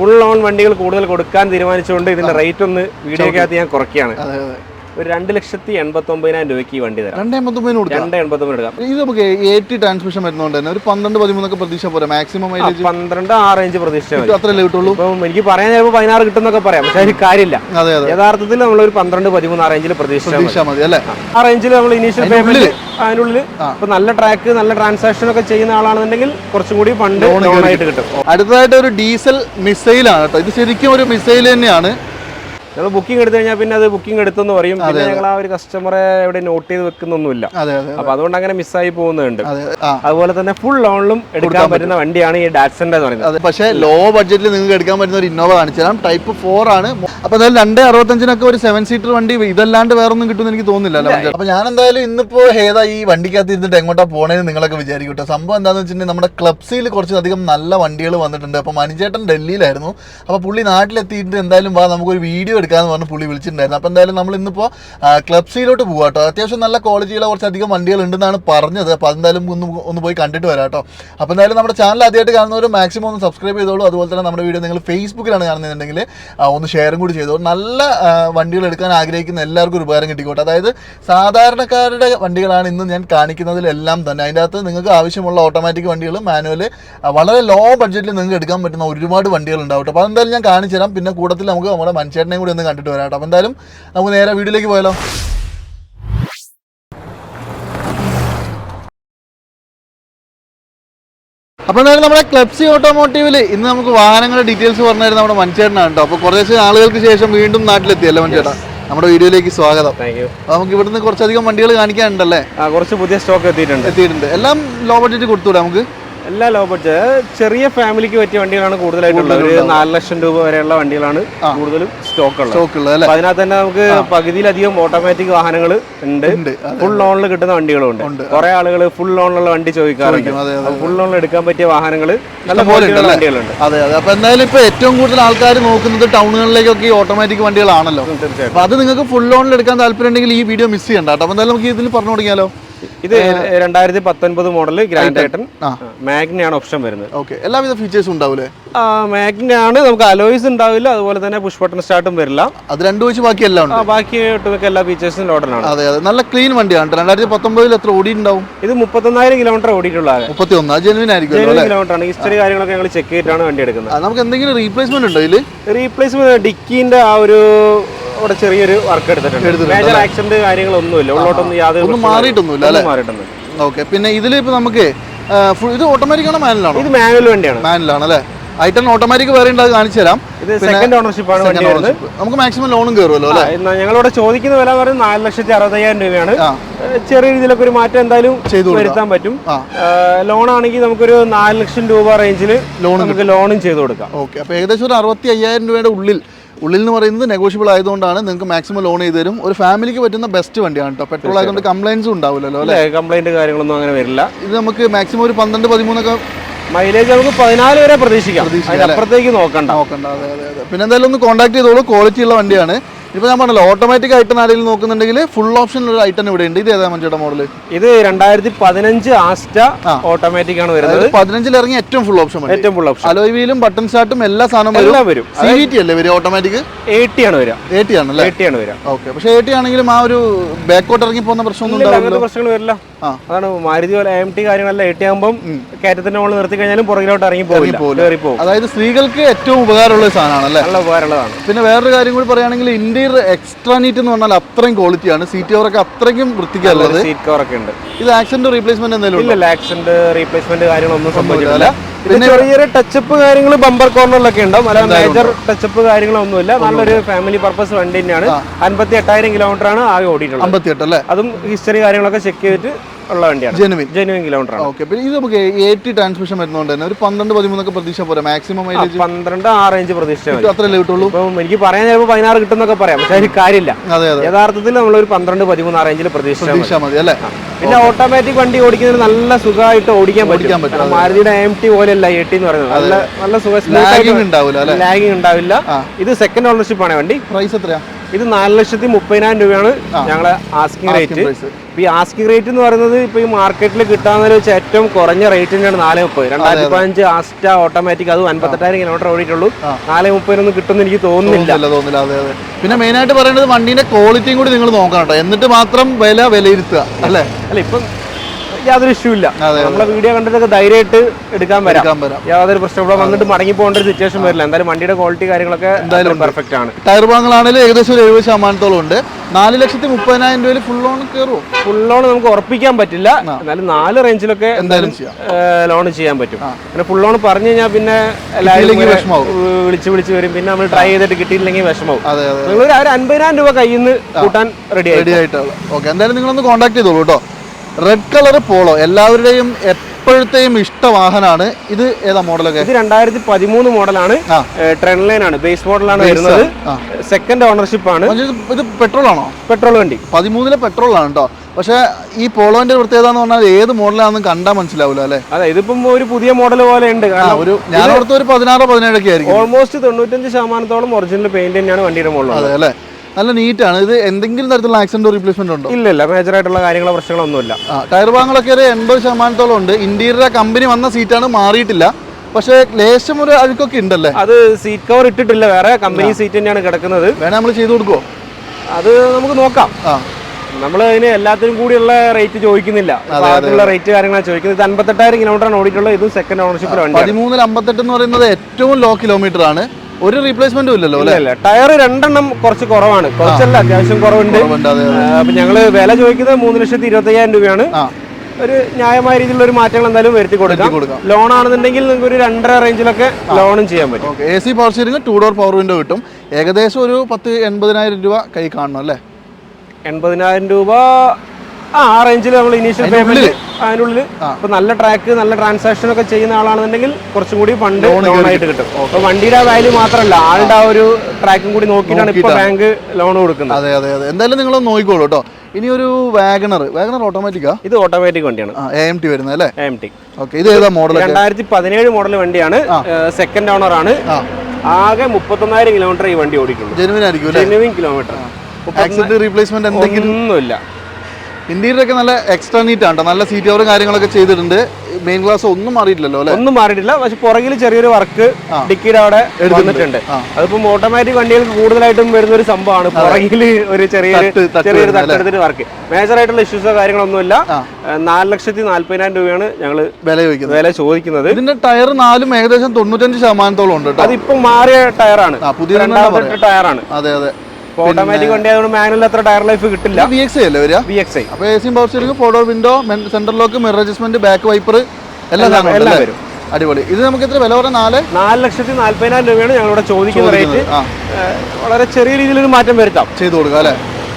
Full on വണ്ടികൾ കൂടുതൽ കൊടുക്കാൻ തീരുമാനിച്ചുകൊണ്ട് ഇതിന്റെ റേറ്റ് ഒന്ന് വീഡിയോക്കകത്ത് ഞാൻ കുറയ്ക്കുകയാണ്. ഒരു രണ്ട് ലക്ഷത്തി എൺപത്തി ഒമ്പതിനായിരം രൂപയ്ക്ക് ഈ വണ്ടി തരാം. രണ്ട് എൺപത്തൊമ്പതിന് കൊടുക്കാം? രണ്ട് എൺപത്തി എടുക്കാം ഇത് നമുക്ക് എയ്റ്റി ട്രാൻസ്മിഷൻ വരുന്നതുകൊണ്ട് തന്നെ ഒരു പന്ത്രണ്ട് പതിമൂന്നൊക്കെ പ്രതീക്ഷ പോരാ. മാക്സിമം മൈലേജ് പന്ത്രണ്ട് ആ റേഞ്ച് പ്രതീക്ഷ അത്രയല്ലേ കിട്ടുള്ളൂ? ഇപ്പം എനിക്ക് പറയാൻ ചിലപ്പോൾ പതിനാറ് കിട്ടുന്നൊക്കെ പറയാം പക്ഷെ അതിന് കാര്യമില്ല. അതെ അതെ. യഥാർത്ഥത്തിൽ നമ്മൾ ഒരു പന്ത്രണ്ട് പതിമൂന്ന് ആ റേഞ്ചിൽ പ്രതീക്ഷ മതി. അല്ലേ? ആ റേഞ്ചിൽ നമ്മൾ ഇനീഷ്യൽ പേയ്മെന്റ് അതിനുള്ളിൽ ഇപ്പൊ നല്ല ട്രാക്ക് നല്ല ട്രാൻസാക്ഷൻ ഒക്കെ ചെയ്യുന്ന ആളാണെന്നുണ്ടെങ്കിൽ കുറച്ചും കൂടി ഫണ്ട് ലോൺ ആയിട്ട് കിട്ടും. അടുത്തതായിട്ട് ഒരു ഡീസൽ മിസൈലാണ് കേട്ടോ. ഇത് ശരിക്കും ഒരു മിസൈൽ തന്നെയാണ്. നമ്മൾ ബുക്കിംഗ് എടുത്തു കഴിഞ്ഞാൽ പിന്നെ അത് ബുക്കിംഗ് എടുത്തെന്ന് പറയും. പിന്നെ ഞങ്ങൾ ആ ഒരു കസ്റ്റമറെ എവിടെ നോട്ട് ചെയ്ത് വെക്കുന്നൊന്നുമില്ല. അപ്പൊ അതുകൊണ്ട് അങ്ങനെ മിസ്സായി പോകുന്നുണ്ട്. അതെ അതുപോലെ തന്നെ ഫുൾ ലോണിലും എടുക്കാൻ പറ്റുന്ന വണ്ടിയാണ് ഈ ഡാറ്റ്സന്റെ എന്ന് പറയുന്നത്. പക്ഷേ ലോ ബഡ്ജറ്റിൽ നിങ്ങൾക്ക് എടുക്കാൻ പറ്റുന്ന ഒരു ഇന്നോവ കാണിച്ചു തരാം. ടൈപ്പ് ഫോർ ആണ്. അപ്പൊ എന്തായാലും രണ്ട് അറുപത്തഞ്ചിനൊക്കെ ഒരു സെവൻ സീറ്റർ വണ്ടി ഇതല്ലാണ്ട് വേറെ ഒന്നും കിട്ടുമെന്ന് എനിക്ക് തോന്നുന്നില്ല അപ്പൊ ഞാൻ എന്തായാലും ഇന്നിപ്പോ ഏതാ ഈ വണ്ടിക്കകത്ത് ഇരുന്നിട്ട് എങ്ങോട്ടാ പോണേന്ന് നിങ്ങളൊക്കെ വിചാരിക്കട്ടെ സംഭവം എന്താണെന്ന് വെച്ചിട്ടുണ്ടെങ്കിൽ നമ്മുടെ ക്ലബ്സിൽ കുറച്ചധികം നല്ല വണ്ടികൾ വന്നിട്ടുണ്ട്. അപ്പൊ മനുചേട്ടൻ ഡൽഹിയിലായിരുന്നു. അപ്പൊ പുള്ളി നാട്ടിലെത്തിയിട്ട് എന്തായാലും വാ നമുക്ക് ഒരു വീഡിയോ എടുക്കാന്ന് പറഞ്ഞ് പുള്ളി വിളിച്ചിട്ടുണ്ടായിരുന്നു. അപ്പൊ എന്തായാലും നമ്മൾ ഇന്നിപ്പോ ക്ലബ്സിയിലോട്ട് പോകാം കേട്ടോ അത്യാവശ്യം നല്ല ക്വാളിറ്റിയുള്ള കുറച്ചധികം വണ്ടികൾ ഉണ്ടെന്നാണ് പറഞ്ഞത്. അപ്പോൾ എന്തായാലും ഒന്ന് ഒന്ന് പോയി കണ്ടിട്ട് വരാം കേട്ടോ അപ്പൊ എന്തായാലും നമ്മുടെ ചാനൽ ആദ്യമായിട്ട് കാണുന്നവർ മാക്സിമം ഒന്ന് സബ്സ്ക്രൈബ് ചെയ്തോളൂ. അതുപോലെ തന്നെ നമ്മുടെ വീഡിയോ നിങ്ങൾ ഫേസ്ബുക്കിലാണ് കാണുന്നുണ്ടെങ്കിൽ ഒന്ന് ഷെയറും കൂടി ചെയ്തോളൂ നല്ല വണ്ടികൾ എടുക്കാൻ ആഗ്രഹിക്കുന്ന എല്ലാവർക്കും ഒരു ഉപകാരം കിട്ടിക്കോട്ടെ. അതായത് സാധാരണക്കാരുടെ വണ്ടികളാണ് ഇന്ന് ഞാൻ കാണിക്കുന്നതിലെല്ലാം തന്നെ. അതിന്റെ അകത്ത് നിങ്ങൾക്ക് ആവശ്യമുള്ള ഓട്ടോമാറ്റിക് വണ്ടികൾ മാനുവൽ വളരെ ലോ ബഡ്ജറ്റിൽ നിങ്ങൾക്ക് എടുക്കാൻ പറ്റുന്ന ഒരുപാട് വണ്ടികൾ ഉണ്ടാവും അപ്പോൾ അതെന്തായാലും ഞാൻ കാണിച്ചു തരാം പിന്നെ കൂട്ടത്തിൽ നമുക്ക് നമ്മുടെ മനുഷ്യനെയും കൂടി ഒന്ന് കണ്ടിട്ട് വരാം കേട്ടോ. അപ്പോൾ എന്തായാലും നമുക്ക് നേരെ വീട്ടിലേക്ക് പോയാലോ? അപ്പോൾ എന്തായാലും നമ്മുടെ ക്ലബ്സി ഓട്ടോമോട്ടീവിൽ ഇന്ന് നമുക്ക് വാഹനങ്ങളുടെ ഡീറ്റെയിൽസ് പറഞ്ഞു തരുന്ന നമ്മുടെ മൺചേട്ടനാണ് കേട്ടോ. അപ്പോൾ കുറച്ച് നാളുകൾക്ക് ശേഷം വീണ്ടും നാട്ടിലെത്തിയല്ലേ മൺചേട്ടാ? നമ്മുടെ വീഡിയോയിലേക്ക് സ്വാഗതം. അപ്പോൾ നമുക്ക് ഇവിടുന്ന് കുറച്ചധികം വണ്ടികൾ കാണിക്കാനുണ്ടല്ലേ? ആ കുറച്ച് പുതിയ സ്റ്റോക്ക് എത്തിയിട്ടുണ്ട്. എത്തിയിട്ടുണ്ട്. എല്ലാം ലോ ബഡ്ജറ്റ് കൊടുത്തൂടെ നമുക്ക്. എല്ലാ ലോ ബഡ്ജറ്റ് ചെറിയ ഫാമിലിക്ക് പറ്റിയ വണ്ടികളാണ് കൂടുതലായിട്ടുള്ളത്. ഒരു നാല് ലക്ഷം രൂപ വരെയുള്ള വണ്ടികളാണ് കൂടുതലും സ്റ്റോക്ക് ഉള്ളത്. സ്റ്റോക്ക് ഉള്ളത് അല്ലേ? അപ്പൊ അതിനകത്ത് തന്നെ നമുക്ക് പകുതിയിലധികം ഓട്ടോമാറ്റിക് വാഹനങ്ങൾ ഉണ്ട്. ഫുൾ ലോണിൽ കിട്ടുന്ന വണ്ടികളും ഉണ്ട് കുറെ ആളുകൾ ഫുൾ ലോണിലുള്ള വണ്ടി ചോദിക്കാറുണ്ട്. ഫുൾ ലോണിൽ എടുക്കാൻ പറ്റിയ വാഹനങ്ങൾ നല്ല? വണ്ടികളുണ്ട്. അതെ അതെ. അപ്പൊ എന്തായാലും ഇപ്പൊ ഏറ്റവും കൂടുതൽ ആൾക്കാർ നോക്കുന്നത് ടൗണുകളിലേക്കൊക്കെ ഈ ഓട്ടോമാറ്റിക് വണ്ടികളാണല്ലോ. അപ്പോൾ അത് നിങ്ങൾക്ക് ഫുൾ ലോണിൽ എടുക്കാൻ താല്പര്യം ഉണ്ടെങ്കിൽ ഈ വീഡിയോ മിസ് ചെയ്യണ്ട കേട്ടോ. അപ്പൊ എന്തായാലും നമുക്ക് ഇതിൽ പറഞ്ഞു തുടങ്ങിയാലോ ഇത് രണ്ടായിരത്തി പത്തൊൻപത് മോഡൽ ഗ്രാൻഡ് ഐട്ടൺ ആ. മാഗ്നയാണ് ഓപ്ഷൻ വരുന്നത്. ഓക്കെ എല്ലാവിധ ഫീച്ചേഴ്സും ഉണ്ടാവൂലേ? മാഗ്നയാണ് നമുക്ക് അലോയ്സ് ഉണ്ടാവില്ല. അതുപോലെ തന്നെ പുഷ് ബട്ടൺ സ്റ്റാർട്ടും വരില്ല. അത് രണ്ടു വെച്ച് ബാക്കി എല്ലാം ഉണ്ട്. ബാക്കി ഒട്ടുമിക്ക എല്ലാ ഫീച്ചേഴ്സും ലോഡനാണ് അതെ അതെ. നല്ല ക്ലീൻ വണ്ടിയാണ് രണ്ടായിരത്തി പത്തൊമ്പതിൽ എത്ര ഓടിയിട്ടുണ്ടാവും? ഇത് മുപ്പത്തൊന്നായിരം കിലോമീറ്റർ ഓടിയിട്ടുള്ള ആകെ. മുപ്പത്തി ഒന്ന് അത് ജെനുവിൻ ആയിരിക്കും കിലോമീറ്റർ ആണ്. ഹിസ്റ്ററി കാര്യങ്ങളൊക്കെ ഞങ്ങൾ ചെക്ക് ചെയ്തിട്ടാണ് വണ്ടി എടുക്കുന്നത്. നമുക്ക് എന്തെങ്കിലും റീപ്ലേസ്മെന്റ് ഉണ്ടോ ഇതിൽ റീപ്ലേസ്മെന്റ് ഡിക്കിന്റെ ആ ഒരു അവിടെ ചെറിയൊരു വർക്ക് എടുത്തിട്ടുണ്ട്. മേജർ ആക്സിഡന്റ് കാര്യങ്ങളൊന്നുമില്ല. ഉള്ളോട്ടൊന്നും യാതൊരു ഒന്നും മാറിയിട്ടൊന്നുമില്ല ഒന്നും മാറിയിട്ടൊന്നും ഓക്കെ പിന്നെ ഇതിൽ ഇപ്പൊ നമുക്ക് ഫുൾ ഇത് ഓട്ടോമാറ്റിക് ആണോ മാനുവലാണോ ഇത് മാനുവൽ വണ്ടിയാണ്. മാനുവലാണ് അല്ലേ ഐറ്റൺ ഓട്ടോമാറ്റിക് വേറെ ഉണ്ട് അത് കാണിച്ചു തരാം. ഇത് സെക്കൻഡ് ഓണർഷിപ്പ് ആണ് വണ്ടി വരുന്നത് നമുക്ക് മാക്സിമം ലോണും കയറുമല്ലോ അല്ലേ? എന്നാ ഞങ്ങളിവിടെ ചോദിക്കുന്ന വില പറയുന്നത് നാല് ലക്ഷത്തി അറുപത്തയ്യായിരം രൂപയാണ്. ചെറിയ രീതിയിലൊക്കെ ഒരു മാറ്റം എന്തായാലും ചെയ്തു വരുത്താൻ പറ്റും. ലോൺ ആണെങ്കിൽ നമുക്കൊരു നാല് ലക്ഷം രൂപ റേഞ്ചിൽ ലോൺ നമുക്ക് ലോണും ചെയ്തു കൊടുക്കാം. ഓക്കെ അപ്പോൾ ഏകദേശം ഒരു അറുപത്തി അയ്യായിരം രൂപയുടെ ഉള്ളിൽ ഉള്ളിൽ എന്ന് പറയുന്നത് നെഗോഷ്യബിൾ ആയതുകൊണ്ടാണ് നിങ്ങൾക്ക് മാക്സിമം ലോൺ ചെയ്ത് തരും. ഒരു ഫാമിലിക്ക് പറ്റുന്ന ബെസ്റ്റ് വണ്ടിയാണ് കേട്ടോ പെട്രോൾ ആയതുകൊണ്ട് കംപ്ലൈൻസും ഉണ്ടാവില്ലല്ലോ അല്ലേ? കംപ്ലൈന്റ് കംപ്ലൈന്റ് കാര്യങ്ങളൊന്നും അങ്ങനെ വരില്ല. ഇത് നമുക്ക് മാക്സിമം ഒരു പന്ത്രണ്ട് പതിമൂന്നൊക്കെ മൈലേജ് നമുക്ക് പതിനാല് വരെ പ്രതീക്ഷിക്കാം. അതിനപ്പുറത്തേക്ക് നോക്കണ്ട. നോക്കണ്ട. അതെ അതെ അതെ. പിന്നെ എന്തായാലും ഒന്ന് കോൺടാക്ട് ചെയ്തോളൂ. ക്വാളിറ്റി ഉള്ള വണ്ടിയാണ്. ഇപ്പോൾ ഞാൻ പറഞ്ഞല്ലോ ഓട്ടോമാറ്റിക് ഐറ്റം ആരെങ്കിലും നോക്കുന്നുണ്ടെങ്കിൽ ഫുൾ ഓപ്ഷൻ ഒരു ഐറ്റം ഇവിടെ ഉണ്ട്. ഇത് ഏതാ മഞ്ചേട്ട മോഡൽ ഇത് രണ്ടായിരത്തി പതിനഞ്ച് ആസ്റ്റ ഓട്ടോമാറ്റിക് ആണ് വരുന്നത്. പതിനഞ്ചിൽ ഇറങ്ങി ഏറ്റവും ഫുൾ ഓപ്ഷൻ ഏറ്റവും ഫുൾ ഓപ്ഷൻ അലോയ് വീലും ബട്ടൺ സ്റ്റാർട്ടും എല്ലാ സാധനവും എല്ലാം വരും. സി വി ടി അല്ലേ വരും ഓട്ടോമാറ്റിക് എയ്റ്റി ആണ് വരിക. എ ടി അല്ലേ? എയ്റ്റി ആണ് വരിക. ഓക്കെ പക്ഷേ എ ടി ആണെങ്കിലും ആ ഒരു ബാക്കോട്ട് ഇറങ്ങി പോകുന്ന പ്രശ്നമൊന്നും ഉണ്ടാവില്ല പ്രശ്നങ്ങൾ വരില്ല. അതാണ് മാരുതി പോലെ എം ടി കാര്യങ്ങളെല്ലാം എയ്റ്റി ആകുമ്പോൾ കയറ്റത്തിന്റെ മുകളിൽ നിർത്തി കഴിഞ്ഞാലും പുറകിലോട്ട് ഇറങ്ങി പോകും അതായത് സ്ത്രീകൾക്ക് ഏറ്റവും ഉപകാരമുള്ള സാധനമാണ് അല്ലേ നല്ല ഉപകാരമുള്ളതാണ്. പിന്നെ വേറൊരു കാര്യം കൂടി പറയുകയാണെങ്കിൽ ഇന്റീരിയർ എക്സ്ട്രാ നീറ്റ് എന്ന് പറഞ്ഞാൽ അത്രയും ക്വാളിറ്റിയാണ് സീറ്റ് കവർ കവറൊക്കെ അത്രയ്ക്കും വൃത്തിക്കല്ലത് സീറ്റ് കവർ ഒക്കെ ഉണ്ട്. ഇത് ആക്സിഡന്റ് റീപ്ലേസ്മെന്റ് എന്തെങ്കിലും ഇല്ല ആക്സിഡന്റ് റീപ്ലേസ്മെന്റ് കാര്യങ്ങളൊന്നും സംഭവിച്ചിട്ടില്ല. പിന്നെ ചെറിയൊരു ടച്ചപ്പ് കാര്യങ്ങൾ ബമ്പർ കോർണറിലൊക്കെ ഉണ്ടാവും അല്ല മേജർ ടച്ചപ്പ് കാര്യങ്ങളൊന്നുമില്ല. നല്ലൊരു ഫാമിലി പർപ്പസ് വണ്ടി തന്നെയാണ് അൻപത്തി എട്ടായിരം കിലോമീറ്റർ ആണ് ആകെ ഓടിയിട്ടുള്ളത്. അതും ഹിസ്റ്ററി കാര്യങ്ങളൊക്കെ ചെക്ക് ചെയ്തിട്ട് ഉള്ള വണ്ടിയാണ്. ജെനുവിൻ ജെനുവൻ കിലോമീറ്റർ ഓക്കെ പിന്നെ ഇത് നമുക്ക് എയ്റ്റി ട്രാൻസ്മിഷൻ വരുന്നതുകൊണ്ട് തന്നെ ഒരു പന്ത്രണ്ട് പതിമൂന്നൊക്കെ പ്രതീക്ഷ പോരാ മാക്സിമം മൈലേജ് പന്ത്രണ്ട് ആ റേഞ്ച് പ്രതീക്ഷ അത്രയല്ലേ കിട്ടുള്ളൂ? ഇപ്പം എനിക്ക് പറയാൻ ചിലപ്പോൾ പതിനാറ് കിട്ടുന്നൊക്കെ പറയാം പക്ഷെ അതിന് കാര്യമില്ല. അതെ അതെ. യഥാർത്ഥത്തിൽ നമ്മൾ ഒരു പന്ത്രണ്ട് പതിമൂന്ന് ആ റേഞ്ചിൽ മതി. പ്രതീക്ഷ മതി അല്ലേ? പിന്നെ ഓട്ടോമാറ്റിക് വണ്ടി ഓടിക്കുന്നതിന് നല്ല സുഖമായിട്ട് ഓടിക്കാൻ പറ്റും. മാരുതിയുടെ എം ടി പോലെയല്ല എ ടി എന്ന് പറയുന്നത്. നല്ല നല്ല സുഖം ലാഗിങ് ഉണ്ടാവില്ല. ഇത് സെക്കൻഡ് ഓണർഷിപ്പ് ആണ് വണ്ടി. പ്രൈസ് എത്രയാ? ഇത് നാല് ലക്ഷത്തി മുപ്പതിനായിരം രൂപയാണ് ഞങ്ങളെ ആസ്കിംഗ് റേറ്റ് ഇപ്പൊ ഈ ആസ്കിംഗ് റേറ്റ് എന്ന് പറയുന്നത് ഇപ്പൊ ഈ മാർക്കറ്റിൽ കിട്ടാന്ന് വെച്ച് ഏറ്റവും കുറഞ്ഞ റേറ്റ് തന്നെയാണ് നാല് മുപ്പത്. രണ്ടായിരത്തി പതിനഞ്ച് ആസ്റ്റ ഓട്ടോമാറ്റിക് അതും അൻപത്തെട്ടായിരം കിലോമീറ്റർ ഓടിയിട്ടുള്ളൂ. നാല് മുപ്പതിനൊന്നും കിട്ടുമെന്ന് എനിക്ക് തോന്നുന്നില്ല. തോന്നുന്നില്ല തോന്നില്ല അതെ അതെ. പിന്നെ മെയിൻ ആയിട്ട് പറയുന്നത് വണ്ടീന്റെ ക്വാളിറ്റിയും കൂടി നിങ്ങൾ നോക്കണം എന്നിട്ട് മാത്രം വില വിലയിരുത്തുക അല്ലേ? അല്ല ഇപ്പം യാതൊരു ഇഷ്യൂ ഇല്ല. നമ്മളെ വീഡിയോ കണ്ടിട്ടൊക്കെ ധൈര്യമായിട്ട് എടുക്കാൻ വരാം. യാതൊരു പ്രശ്നം ഇവിടെ വന്നിട്ട് മടങ്ങി പോകേണ്ട ഒരു സിറ്റുവേഷൻ വരില്ല. എന്തായാലും വണ്ടിയുടെ ക്വാളിറ്റി കാര്യങ്ങളൊക്കെ എന്തായാലും പെർഫെക്റ്റ് ആണ്. ടയർ ഭാഗങ്ങളാണെങ്കിലും ഏകദേശം ഒരു എഴുപത് ശതമാനത്തോളം ഉണ്ട്. നാല് ലക്ഷത്തി മുപ്പതിനായിരം രൂപയിൽ ഫുൾ ലോൺ കയറും ഫുൾ ലോൺ നമുക്ക് ഉറപ്പിക്കാൻ പറ്റില്ല. എന്നാലും നാല് റേഞ്ചിലൊക്കെ എന്തായാലും ലോൺ ചെയ്യാൻ പറ്റും. പിന്നെ ഫുൾ ലോൺ പറഞ്ഞു കഴിഞ്ഞാൽ പിന്നെ. വിളിച്ച് വിളിച്ച് വരും. പിന്നെ നമ്മൾ ട്രൈ ചെയ്തിട്ട് കിട്ടിയില്ലെങ്കിൽ വിഷമാവും. നിങ്ങൾ ഒരു അൻപതിനായിരം രൂപ കയ്യിൽ നിന്ന് കൂട്ടാൻ റെഡി റെഡി ആയിട്ടുള്ള ഓക്കെ എന്തായാലും നിങ്ങളൊന്ന് കോൺടാക്ട് ചെയ്തോളൂ കേട്ടോ. റെഡ് കളർ പോളോ എല്ലാവരുടെയും എപ്പോഴത്തെയും ഇഷ്ട വാഹനമാണ് ഇത് ഏതാ മോഡലൊക്കെ? ഇത് രണ്ടായിരത്തി പതിമൂന്ന് മോഡലാണ് ട്രെൻഡ് ലൈൻ ആണ്. ബേസ് മോഡലാണ് വരുന്നത്. സെക്കൻഡ് ഓണർഷിപ്പ് ആണ്. ഇത് പെട്രോൾ ആണോ? പെട്രോൾ വണ്ടി. പതിമൂന്നിലെ പെട്രോൾ ആണ് കേട്ടോ പക്ഷേ ഈ പോളോന്റെ പ്രത്യേകത എന്ന് പറഞ്ഞാൽ ഏത് മോഡലാണെന്ന് കണ്ടാൽ മനസ്സിലാവില്ല അല്ലേ? അതെ ഇതിപ്പം ഒരു പുതിയ മോഡൽ പോലെ ഉണ്ട്. ഒരു ഞാൻ ഒരു പതിനാറോ പതിനേഴൊക്കെ ആയിരിക്കും. ഓൾമോസ്റ്റ് തൊണ്ണൂറ്റഞ്ച് ശതമാനത്തോളം ഒറിജിനൽ പെയിന്റ് തന്നെയാണ് വണ്ടിയുടെ മോഡൽ അതെ അല്ലേ? നല്ല നീറ്റാണ്. ഇത് എന്തെങ്കിലും തരത്തിലുള്ള ആക്സിഡന്റ് റീപ്ലേസ്മെന്റ് ഉണ്ടോ? ഇല്ല ഇല്ല. മേജർ ആയിട്ടുള്ള കാര്യങ്ങളോ പ്രശ്നങ്ങളൊന്നുമില്ല. ടയർ ഭാഗങ്ങളൊക്കെ ഒരു എൺപത് ശതമാനത്തോളം ഉണ്ട്. ഇന്റീരിയർ കമ്പനി വന്ന സീറ്റാണ് മാറിയിട്ടില്ല. പക്ഷേ ലേശം ഒരു അഴുക്കൊക്കെ ഉണ്ടല്ലേ? അത് സീറ്റ് കവർ ഇട്ടിട്ടില്ല. വേറെ കമ്പനി സീറ്റ് തന്നെയാണ് കിടക്കുന്നത്. വേണേ നമ്മൾ ചെയ്തു കൊടുക്കുവോ? അത് നമുക്ക് നോക്കാം. നമ്മൾ അതിന് എല്ലാത്തിനും കൂടിയുള്ള റേറ്റ് ചോദിക്കുന്നില്ല. അതിനുള്ള റേറ്റ് കാര്യങ്ങളാണ് ചോദിക്കുന്നത്. ഇത് അൻപത്തെട്ടായിരം കിലോമീറ്റർ ഓടിയിട്ടുള്ളത്. ഇത് സെക്കൻഡ് ഓണർഷിപ്പിലാണ് പതിമൂന്നിൽ അമ്പത്തെട്ട് എന്ന് പറയുന്നത് ഏറ്റവും ലോ കിലോമീറ്റർ ആണ്. ഒരു റീപ്ലേസ്മെന്റും ഇല്ലല്ലോ അല്ലേ? ടയർ രണ്ടെണ്ണം കുറച്ച് കുറവാണ്. കുറച്ചല്ല അത്യാവശ്യം കുറവുണ്ട്. അപ്പൊ ഞങ്ങൾ വില ചോദിക്കുന്നത് മൂന്ന് ലക്ഷത്തി ഇരുപത്തി അയ്യായിരം രൂപയാണ് ഒരു ന്യായമായ രീതിയിലുള്ള ഒരു മാറ്റങ്ങൾ എന്തായാലും വരുത്തി കൊടുക്കാം. ലോൺ ആണെന്നുണ്ടെങ്കിൽ നിങ്ങൾക്ക് ഒരു രണ്ടര റേഞ്ചിലൊക്കെ ലോണും ചെയ്യാൻ പറ്റും. A C power steering two door power window കിട്ടും. ഏകദേശം ഒരു പത്ത് എൺപതിനായിരം രൂപ കൈ കാണണം അല്ലേ? എൺപതിനായിരം രൂപ ആ ആ റേഞ്ചിൽ നമ്മൾ ഇനീഷ്യൽ പേയ്മെന്റ് അതിനുള്ളിൽ ഇപ്പൊ നല്ല ട്രാക്ക് നല്ല ട്രാൻസാക്ഷൻ ഒക്കെ ചെയ്യുന്ന ആളാണെന്നുണ്ടെങ്കിൽ കുറച്ചും കൂടി ഫണ്ട് ലോൺ ആയിട്ട് കിട്ടും. അപ്പൊ വണ്ടിയുടെ വാല്യൂ മാത്രമല്ല ആളുടെ ആ ഒരു ട്രാക്കും കൂടി നോക്കിയിട്ടാണ് ഇപ്പൊ ബാങ്ക് ലോൺ കൊടുക്കുന്നത്. അതെ അതെ അതെ. എന്തായാലും നിങ്ങൾ നോക്കിക്കോളൂ കേട്ടോ. ഇനി ഒരു വാഗണർ വാഗണർ ഓട്ടോമാറ്റിക്കാ ഇത് ഓട്ടോമാറ്റിക് വണ്ടിയാണ്. എ ടി വരുന്നത് അല്ലേ? എം ടി ഓക്കെ ഇത് ഏതാ മോഡൽ രണ്ടായിരത്തി പതിനേഴ് മോഡൽ വണ്ടിയാണ്. സെക്കൻഡ് ഓണർ ആണ്. ആകെ മുപ്പത്തൊന്നായിരം കിലോമീറ്റർ ഈ വണ്ടി ഓടിക്കുള്ളൂ. ജെനുവിൻ ആയിരിക്കും ജെനുവിൻ കിലോമീറ്റർ ആക്സിഡന്റ് റീപ്ലേസ്മെന്റ് എന്തെങ്കിലും? ഒന്നുമില്ല. ഇന്റീരിയർ ഒക്കെ നല്ല എക്സ്ട്രാ നീറ്റ് ആണ്. നല്ല സീറ്റ് കവറും കാര്യങ്ങളൊക്കെ ചെയ്തിട്ടുണ്ട്. മെയിൻ ക്ലാസ് ഒന്നും മാറിയിട്ടില്ലല്ലോ അല്ലേ? ഒന്നും മാറിയിട്ടില്ല. പക്ഷെ പുറകിൽ ചെറിയൊരു വർക്ക് ഡിക്കിയുടെ അവിടെ എടുത്തിട്ടുണ്ട് അതിപ്പോ ഓട്ടോമാറ്റിക് വണ്ടികൾക്ക് കൂടുതലായിട്ടും വരുന്ന ഒരു സംഭവമാണ് പുറകിൽ ഒരു ചെറിയ ചെറിയൊരു തട്ടെടുത്തിട്ട് വർക്ക് മേജർ ആയിട്ടുള്ള ഇഷ്യൂസോ കാര്യങ്ങളൊന്നുമില്ല. നാല് ലക്ഷത്തി നാല്പതിനായിരം രൂപയാണ് ഞങ്ങൾ വില ചോദിക്കുന്നത്. വില ചോദിക്കുന്നത്. ഇതിന്റെ ടയർ നാലും ഏകദേശം തൊണ്ണൂറ്റഞ്ച് ശതമാനത്തോളം ഉണ്ട് അത് അതിപ്പം മാറിയ ടയറാണ് പുതിയ ടയറാണ് അതെ അതെ. ഓട്ടോമാറ്റിക് വണ്ടി ആയതുകൊണ്ട് മാനുവൽ അത്ര ടയർ ലൈഫ് കിട്ടില്ല. വി എക്സ് അല്ലേ വരിക? വി എക്സ് ഐ അപ്പൊ എ സിയും power steering power window lock mirror adjustment back wiper എല്ലാം- എല്ലാം വരും. അടിപൊളി. ഇത് നമുക്ക് എത്ര വില പറഞ്ഞ നാല്? നാല് ലക്ഷത്തി നാല്പതിനായിരം രൂപയാണ് ഞങ്ങളിവിടെ ചോദിക്കുന്ന റേറ്റ് വളരെ ചെറിയ രീതിയിൽ ഒരു മാറ്റം വരുത്താം. ചെയ്തു കൊടുക്കാം അല്ലേ?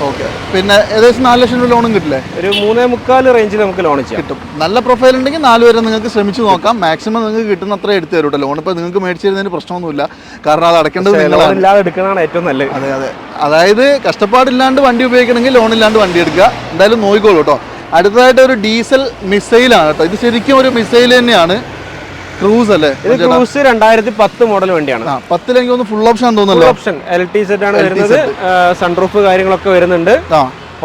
ഓക്കെ. പിന്നെ ഏകദേശം നാല് ലക്ഷം രൂപ ലോണും കിട്ടില്ലേ? ഒരു മൂന്നേ മുക്കാൽ റേഞ്ചിൽ നമുക്ക് ലോൺ ചെയ്യാം. കിട്ടും. നല്ല പ്രൊഫൈൽ ഉണ്ടെങ്കിൽ നാല് വരെ നിങ്ങൾക്ക് ശ്രമിച്ചു നോക്കാം. മാക്സിമം നിങ്ങൾക്ക് കിട്ടുന്ന അത്ര എടുത്തു തരും കേട്ടോ ലോൺ ഇപ്പോൾ നിങ്ങൾക്ക് മേടിച്ചു തരുന്നതിന് പ്രശ്നമൊന്നുമില്ല. കാരണം അത് അടക്കേണ്ടത് നിങ്ങളാണ്. ഇല്ലാതെ എടുക്കുന്നതാണ് ഏറ്റവും നല്ലത്. അതെ അതെ. അതായത് കഷ്ടപ്പാടില്ലാണ്ട് വണ്ടി ഉപയോഗിക്കണമെങ്കിൽ ലോൺ ഇല്ലാണ്ട് വണ്ടി എടുക്കുക. എന്തായാലും നോക്കിക്കോളൂ കേട്ടോ അടുത്തതായിട്ട് ഒരു ഡീസൽ മിസൈലാണ് കേട്ടോ ഇത് ശരിക്കും ഒരു മിസൈൽ തന്നെയാണ്. ക്രൂസ് അല്ലേ? ഇത് ക്രൂസ് രണ്ടായിരത്തി പത്ത് മോഡൽ വണ്ടിയാണ്. പത്തിലെങ്കിൽ ഒന്ന് ഫുൾ ഓപ്ഷൻ തോന്നുന്നു ഓപ്ഷൻ എൽ ടി സെറ്റ് ആണ് വരുന്നത്. സൺറൂഫ് കാര്യങ്ങളൊക്കെ വരുന്നുണ്ട്.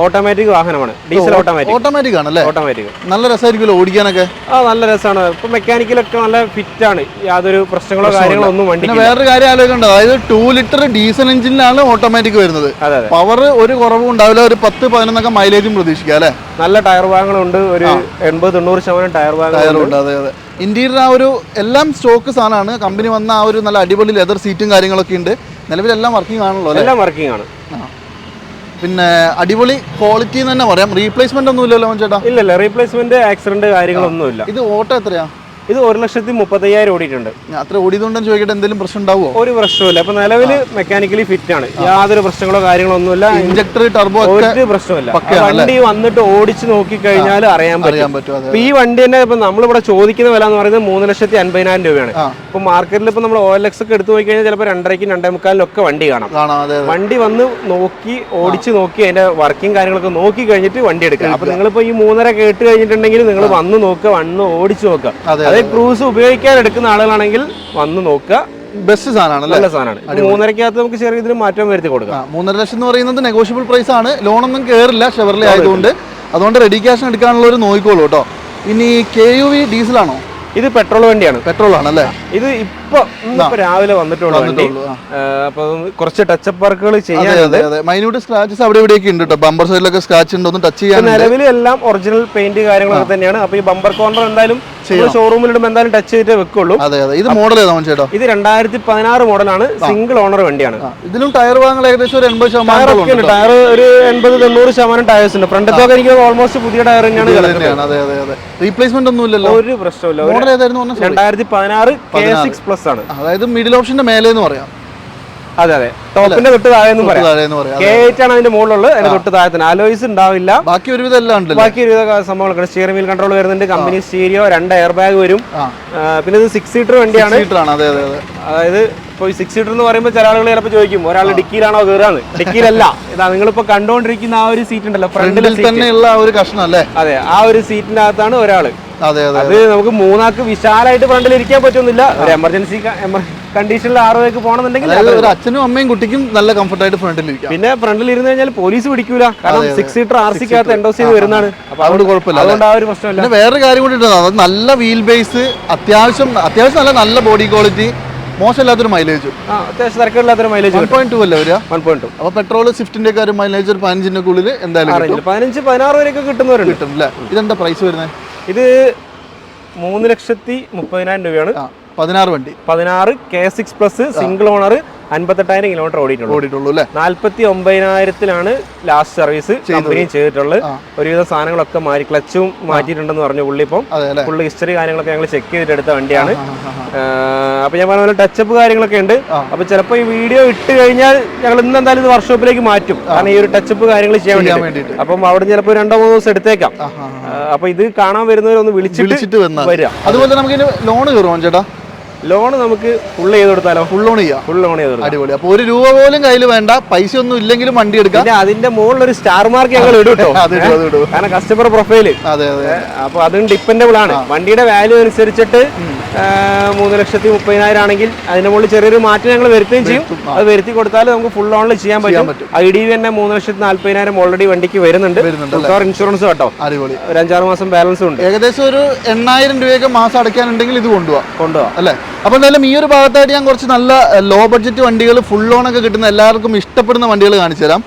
ഓട്ടോമാറ്റിക് വാഹനമാണ്. Diesel automatic. ഓട്ടോമാറ്റിക് ആണല്ലേ? ഓട്ടോമാറ്റിക്. നല്ല രസമായിരിക്കുമല്ലോ ഓടിക്കാനൊക്കെ? ആ നല്ല രസമാണ്. ഇപ്പൊ മെക്കാനിക്കലൊക്കെ നല്ല ഫിറ്റ് ആണ് യാതൊരു പ്രശ്നങ്ങളോ കാര്യങ്ങളോ ഒന്നും വണ്ടി വേറൊരു കാര്യം ആലോചിക്കേണ്ടത് അതായത് ടൂ ലിറ്റർ ഡീസൽ എഞ്ചിനാണ് ഓട്ടോമാറ്റിക് വരുന്നത്. പവർ ഒരു കുറവും ഉണ്ടാവില്ല. ഒരു പത്ത് പതിനൊന്നൊക്കെ മൈലേജും പ്രതീക്ഷിക്കാം അല്ലേ? നല്ല ടയർ ഭാഗങ്ങളുണ്ട് ഒരു എൺപത് തൊണ്ണൂറ് ശതമാനം ടയർ ഭാഗങ്ങളുണ്ട് അതെ അതെ. ഇന്റീരിയർ ആ ഒരു എല്ലാം സ്റ്റോക്ക് സാധനമാണ്. കമ്പനി വന്ന ആ ഒരു നല്ല അടിപൊളി ലെതർ സീറ്റും കാര്യങ്ങളൊക്കെ ഉണ്ട്. നിലവിലെല്ലാം വർക്കിംഗ് ആണല്ലോ എല്ലാം വർക്കിംഗ് ആണ്. പിന്നെ അടിപൊളി ക്വാളിറ്റി എന്ന് തന്നെ പറയാം. റീപ്ലേസ്മെന്റ് ഒന്നും ഇല്ലല്ലോ ചേട്ടാ. ഇല്ല ഇല്ല റീപ്ലേസ്മെന്റ് ആക്സിഡന്റ് കാര്യങ്ങളൊന്നുമില്ല. ഇത് ഓട്ടോ എത്രയാ? ഇത് ഒരു ലക്ഷത്തി മുപ്പത്തയ്യായിരം ഓടിയിട്ടുണ്ട്. അത്ര ഓടിയതുകൊണ്ടെന്ന് ചോദിക്കട്ടെ എന്തെങ്കിലും പ്രശ്നം ഉണ്ടാവുമോ? ഒരു പ്രശ്നമില്ല അപ്പൊ നിലവിൽ മെക്കാനിക്കലി ഫിറ്റ് ആണ്. യാതൊരു പ്രശ്നങ്ങളോ കാര്യങ്ങളോ ഒന്നുമില്ല ഇഞ്ചക്ടർ ടർബോ ഒരു പ്രശ്നമില്ല വണ്ടി വന്നിട്ട് ഓടിച്ച് നോക്കി കഴിഞ്ഞാൽ അറിയാൻ പറ്റും. ഈ വണ്ടി തന്നെ ഇപ്പൊ നമ്മളിവിടെ ചോദിക്കുന്ന വില എന്ന് പറയുന്നത് മൂന്ന് ലക്ഷത്തി അൻപതിനായിരം രൂപയാണ്. ഇപ്പൊ മാർക്കറ്റിൽ ഇപ്പൊ നമ്മൾ ഓ എൽ എക്സ് ഒക്കെ എടുത്തു പോയി കഴിഞ്ഞാൽ ചിലപ്പോൾ രണ്ടരയ്ക്കും രണ്ടേ മുക്കാലിലും ഒക്കെ വണ്ടി കാണാം. വണ്ടി വന്ന് നോക്കി ഓടിച്ച് നോക്കി അതിന്റെ വർക്കിംഗ് കാര്യങ്ങളൊക്കെ നോക്കി കഴിഞ്ഞിട്ട് വണ്ടി എടുക്കുക അപ്പൊ നിങ്ങളിപ്പോ ഈ മൂന്നര കേട്ട് കഴിഞ്ഞിട്ടുണ്ടെങ്കിൽ നിങ്ങൾ വന്ന് നോക്കുക വന്ന് ഓടിച്ച് നോക്കുക. അതെ, ക്രൂസ് ഉപയോഗിക്കാൻ എടുക്കുന്ന ആളുകളാണെങ്കിൽ വന്ന് നോക്കുക. ബെസ്റ്റ് സാധനമാണ് നല്ല സാധനമാണ്. മൂന്നരക്കകത്ത് നമുക്ക് ചെറിയ ഇതിന് മാറ്റം വരുത്തി കൊടുക്കാം. മൂന്നര ലക്ഷം എന്ന് പറയുന്നത് നെഗോഷ്യബിൾ പ്രൈസ് ആണ്. ലോണൊന്നും കയറില്ല ഷെവർലി ആയതുകൊണ്ട്. അതുകൊണ്ട് റെഡി ക്യാഷ് എടുക്കാനുള്ള ഒരു നോക്കിക്കോളൂ കേട്ടോ. ഇനി കെ യു വി ഡീസലാണോ ഇത് പെട്രോൾ വണ്ടിയാണ്. പെട്രോൾ ആണല്ലേ? ഇത് ഇപ്പൊ ഇന്നിപ്പോ രാവിലെ വന്നിട്ടുള്ള വണ്ടി. അപ്പൊ കുറച്ച് ടച്ചപ്പ് വർക്കുകൾ ചെയ്യാൻ മൈന്യൂട്ട് സ്ക്രാച്ചസ് അവിടെ ഇവിടെയൊക്കെ ഉണ്ട് കേട്ടോ ബമ്പർ സൈഡിലൊക്കെ സ്ക്രാച്ച് ഉണ്ട് ടച്ച് ചെയ്യാൻ നിലവിൽ എല്ലാം ഒറിജിനൽ പെയിന്റ് കാര്യങ്ങളൊക്കെ തന്നെയാണ്. അപ്പൊ ഈ ബമ്പർ കോർണർ എന്തായാലും ഷോറൂമിൽ ഇടുമ്പോൾ എന്തായാലും ടച്ച് ചെയ്തിട്ടേ വെക്കുള്ളൂ. അതെ അതെ. ഇത് മോഡൽ ഏതാ ചേട്ടോ ഇത് രണ്ടായിരത്തി പതിനാറ് മോഡലാണ് സിംഗിൾ ഓണർ വണ്ടിയാണ്. ഇതിലും ടയർ വാങ്ങൽ ഏകദേശം ഒരു എൺപത് ശതമാനം ടയർ ഒരു എൺപത് തൊണ്ണൂറ് ശതമാനം ടയേഴ്സ് ഉണ്ട്. ഫ്രണ്ടത്തൊക്കെ എനിക്ക് ഓൾമോസ്റ്റ് പുതിയ ടയർ തന്നെയാണ് റീപ്ലേസ്മെന്റ് ഒന്നും ഇല്ലല്ലോ ഒരു പ്രശ്നമില്ല രണ്ടായിരത്തി പതിനാറ് കെ സിക്സ് പ്ലസ് ആണ്. അതായത് മിഡിൽ ഓപ്ഷന്റെ മേലെ എന്ന് പറയാം. അതെ അതെ. ടോപ്പിന്റെ തൊട്ട് താഴെ എന്നും പറയാം. താഴെ കെ എയ്റ്റ് ആണ് അതിന്റെ മുകളിലുള്ളത് അതിന്റെ തൊട്ട് താഴത്തിന് അലോയ്സ് ഉണ്ടാവില്ല. ബാക്കി ഒരുവിധം എല്ലാം ഉണ്ട് ബാക്കി ഒരു സംഭവങ്ങളൊക്കെ സ്റ്റിയറിംഗ് വീൽ കൺട്രോൾ വരുന്നുണ്ട് കമ്പനി സ്റ്റീരിയോ രണ്ട് എയർ ബാഗ് വരും പിന്നെ ഇത് സിക്സ് സീറ്റർ വണ്ടിയാണ്. അതായത് ഇപ്പോൾ സിക്സ് സീറ്റർ എന്ന് പറയുമ്പോൾ ചില ആളുകൾ ചിലപ്പോൾ ചോദിക്കും ഒരാൾ ഡിക്കിയിലാണോ കയറാന്ന്? ഡിക്കിയിലല്ല. ഇതാ നിങ്ങളിപ്പോൾ കണ്ടുകൊണ്ടിരിക്കുന്ന ആ ഒരു സീറ്റ് ഉണ്ടല്ലോ ഫ്രണ്ടിൽ തന്നെയുള്ള ആ ഒരു കഷ്ണം അല്ലേ? അതെ ആ ഒരു സീറ്റിനകത്താണ് ഒരാൾ. അതെ അതെ അത് നമുക്ക് മൂന്നാൾക്ക് വിശാലായിട്ട് ഫ്രണ്ടിൽ ഇരിക്കാൻ പറ്റുന്നില്ല. ഒരു എമർജൻസി കണ്ടീഷനിൽ ആറുപേക്ക് പോകണമെന്നുണ്ടെങ്കിൽ ഒരു അച്ഛനും അമ്മയും കുട്ടിക്കും നല്ല കംഫർട്ടായിട്ട് ഫ്രണ്ടിൽ ഇരിക്കാം. പിന്നെ ഫ്രണ്ടിൽ ഇരുന്ന് കഴിഞ്ഞാൽ പോലീസ് പിടിക്കൂല. കാരണം സിക്സ് സീറ്റർ ആർ സിക്കകത്ത് എൻഡോസ് ചെയ്ത് വരുന്നതാണ്. അതുകൊണ്ട് കുഴപ്പമില്ല അതുകൊണ്ട് ആ ഒരു പ്രശ്നമില്ല. വേറെ കാര്യം കൂടി ഉണ്ട് അത് നല്ല വീൽ ബേസ് അത്യാവശ്യം അത്യാവശ്യം നല്ല നല്ല ബോഡി ക്വാളിറ്റി മോശമില്ലാത്തൊരു മൈലേജ് അത്യാവശ്യം തിരക്കില്ലാത്തൊരു മൈലേജ് വൺ പോയിന്റ് ടു അല്ലേ വരിക? വൺ പോയിന്റ് ടു അപ്പൊ പെട്രോൾ സ്വിഫ്റ്റിന്റെ ഒക്കെ ഒരു മൈലേജ് ഒരു പതിനഞ്ചിന്റെ ഉള്ളിൽ എന്തായാലും പതിനഞ്ച് പതിനാറ് വരെയൊക്കെ കിട്ടുന്നവരുണ്ട്. കിട്ടും അല്ലേ? ഇതെന്താ പ്രൈസ് വരുന്നത് ഇത് മൂന്ന് ലക്ഷത്തി മുപ്പതിനായിരം രൂപയാണ്. പതിനാറ് വണ്ടി. പതിനാറ് K six plus single owner അൻപത്തെട്ടായിരം kilometre ഓടിയിട്ടുള്ളൂ. ഓടിയിട്ടുള്ളൂ അല്ലേ? നാൽപ്പത്തി ഒമ്പതിനായിരത്തിലാണ് ലാസ്റ്റ് സർവീസ് കമ്പനി ചെയ്തിട്ടുള്ളത്. ഒരുവിധ സാധനങ്ങളൊക്കെ മാറ്റി ക്ലച്ചും മാറ്റിയിട്ടുണ്ടെന്ന് പറഞ്ഞു പുള്ളി ഇപ്പം. പുള്ളി ഹിസ്റ്ററി കാര്യങ്ങളൊക്കെ ഞങ്ങൾ ചെക്ക് ചെയ്തിട്ട് എടുത്ത വണ്ടിയാണ് അപ്പൊ ഞാൻ പറഞ്ഞ പോലെ ടച്ചപ്പ് കാര്യങ്ങളൊക്കെ ഉണ്ട്. അപ്പൊ ചിലപ്പോൾ ഈ വീഡിയോ ഇട്ട് കഴിഞ്ഞാൽ ഞങ്ങൾ ഇന്ന് എന്തായാലും ഇത് വർക്ക്ഷോപ്പിലേക്ക് മാറ്റും. കാരണം ഈ ഒരു ടച്ചപ്പ് കാര്യങ്ങൾ ചെയ്യാൻ ചെയ്യാൻ വേണ്ടി വേണ്ടിയിട്ട്. അപ്പം അവിടെ ചിലപ്പോൾ രണ്ടോ മൂന്നോ ദിവസം എടുത്തേക്കാം. അപ്പൊ ഇത് കാണാൻ വരുന്നവരൊന്ന് വിളിച്ചിട്ട് വരിക അതുപോലെ നമുക്ക് ലോൺ കയറുമോ ചേട്ടാ? ലോൺ നമുക്ക് ഫുൾ ചെയ്ത് കൊടുത്താലോ? ഫുൾ ലോൺ ചെയ്യാം. ഫുൾ ലോൺ ചെയ്ത് അടിപൊളി. അപ്പൊ ഒരു രൂപ പോലും കയ്യിൽ വേണ്ട. പൈസ ഒന്നും ഇല്ലെങ്കിലും വണ്ടി എടുക്കാം. പിന്നെ അതിന്റെ മുകളിൽ ഒരു സ്റ്റാർ മാർക്ക് ഞങ്ങൾ ഇടൂട്ടോ കേട്ടോ കാരണം കസ്റ്റമർ പ്രൊഫൈൽ അതെ അതെ. അപ്പൊ അതും ഡിപ്പെൻഡബിൾ ആണ്. വണ്ടിയുടെ വാല്യൂ അനുസരിച്ചിട്ട് മൂന്ന് ലക്ഷത്തി മുപ്പതിനായിരം ആണെങ്കിൽ അതിന്റെ മുകളിൽ ചെറിയൊരു മാറ്റം ഞങ്ങൾ വരുത്തുകയും ചെയ്യും. അത് വരുത്തി കൊടുത്താൽ നമുക്ക് ഫുൾ ഓണിൽ ചെയ്യാൻ പറ്റും. ഐ ഡി തന്നെ മൂന്ന് ലക്ഷത്തി നാല്പതിനായിരം ഓൾറെഡി വണ്ടിക്ക് വരുന്നുണ്ട്. ഇൻഷുറൻസ് കേട്ടോ. ഒരു അഞ്ചാറ് മാസം ബാലൻസ് ഉണ്ട്. ഏകദേശം ഒരു എണ്ണായിരം രൂപയൊക്കെ മാസം അടയ്ക്കാനുണ്ടെങ്കിൽ ഇത് കൊണ്ടുപോകാം കൊണ്ടുപോകാം അല്ലേ? അപ്പൊ എന്തായാലും ഈ ഒരു ഭാഗത്തായിട്ട് ഞാൻ കുറച്ച് നല്ല ലോ ബഡ്ജറ്റ് വണ്ടികൾ ഫുൾ ഒക്കെ കിട്ടുന്ന എല്ലാവർക്കും ഇഷ്ടപ്പെടുന്ന വണ്ടികൾ കാണിച്ചു തരാം.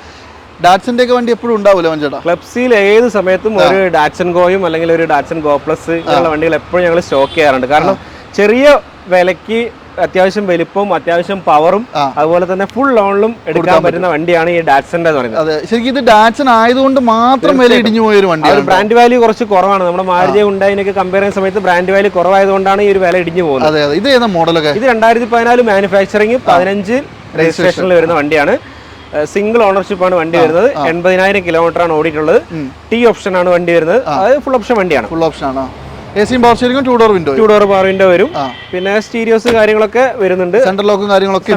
ഡാറ്റ്സിന്റെ ഒക്കെ വണ്ടി എപ്പോഴും ഉണ്ടാവില്ല മഞ്ചേട്ടാ ക്ലബ്സിൽ ഏത് സമയത്തും ഒരു ഡാറ്റ്സൺ ഗോയും അല്ലെങ്കിൽ ഒരു ഡാറ്റ്സൺ ഗോ പ്ലസ് ഉള്ള വണ്ടികൾ എപ്പോഴും ഞങ്ങൾ സ്റ്റോക്ക് ചെയ്യാറുണ്ട്. കാരണം ചെറിയ വിലക്ക് അത്യാവശ്യം വലിപ്പവും അത്യാവശ്യം പവറും അതുപോലെ തന്നെ ഫുൾ ലോണിലും എടുക്കാൻ പറ്റുന്ന വണ്ടിയാണ് ഈ ഡാറ്റ്സന്റെ എന്ന് പറയുന്നത്. ശരിക്കും ഇത് ഡാറ്റ്സൺ ആയതുകൊണ്ട് മാത്രം വില ഇടിഞ്ഞു പോയൊരു വണ്ടി ബ്രാൻഡ് വാല്യൂ കുറച്ച് കുറവാണ്. നമ്മുടെ മാരുതി ഉണ്ടായതിനൊക്കെ കമ്പയർ ചെയ്യുന്ന സമയത്ത് ബ്രാൻഡ് വാല്യൂ കുറവായതുകൊണ്ടാണ് ഈ ഒരു വില ഇടിഞ്ഞു പോകുന്നത്. അതെ അതെ. ഇത് ഏതാ മോഡലൊക്കെ? ഇത് രണ്ടായിരത്തി പതിനാല് മാനുഫാക്ചറിങ് പതിനഞ്ച് രജിസ്ട്രേഷനിൽ വരുന്ന വണ്ടിയാണ്. സിംഗിൾ ഓണർഷിപ്പ് ആണ് വണ്ടി വരുന്നത്. എൺപതിനായിരം കിലോമീറ്റർ ആണ് ഓടിയിട്ടുള്ളത്. ടി ഓപ്ഷൻ ആണ് വണ്ടി വരുന്നത്. അതായത് ഫുൾ ഓപ്ഷൻ വണ്ടിയാണ്. ഫുൾ ഓപ്ഷൻ ആണോ. എ സിയും power സ്റ്റിയറിംഗും two door window two door power window വരും. പിന്നെ സ്റ്റീരിയോസ് കാര്യങ്ങളൊക്കെ വരുന്നുണ്ട്. സെൻട്രൽ ലോക്കും കാര്യങ്ങളൊക്കെ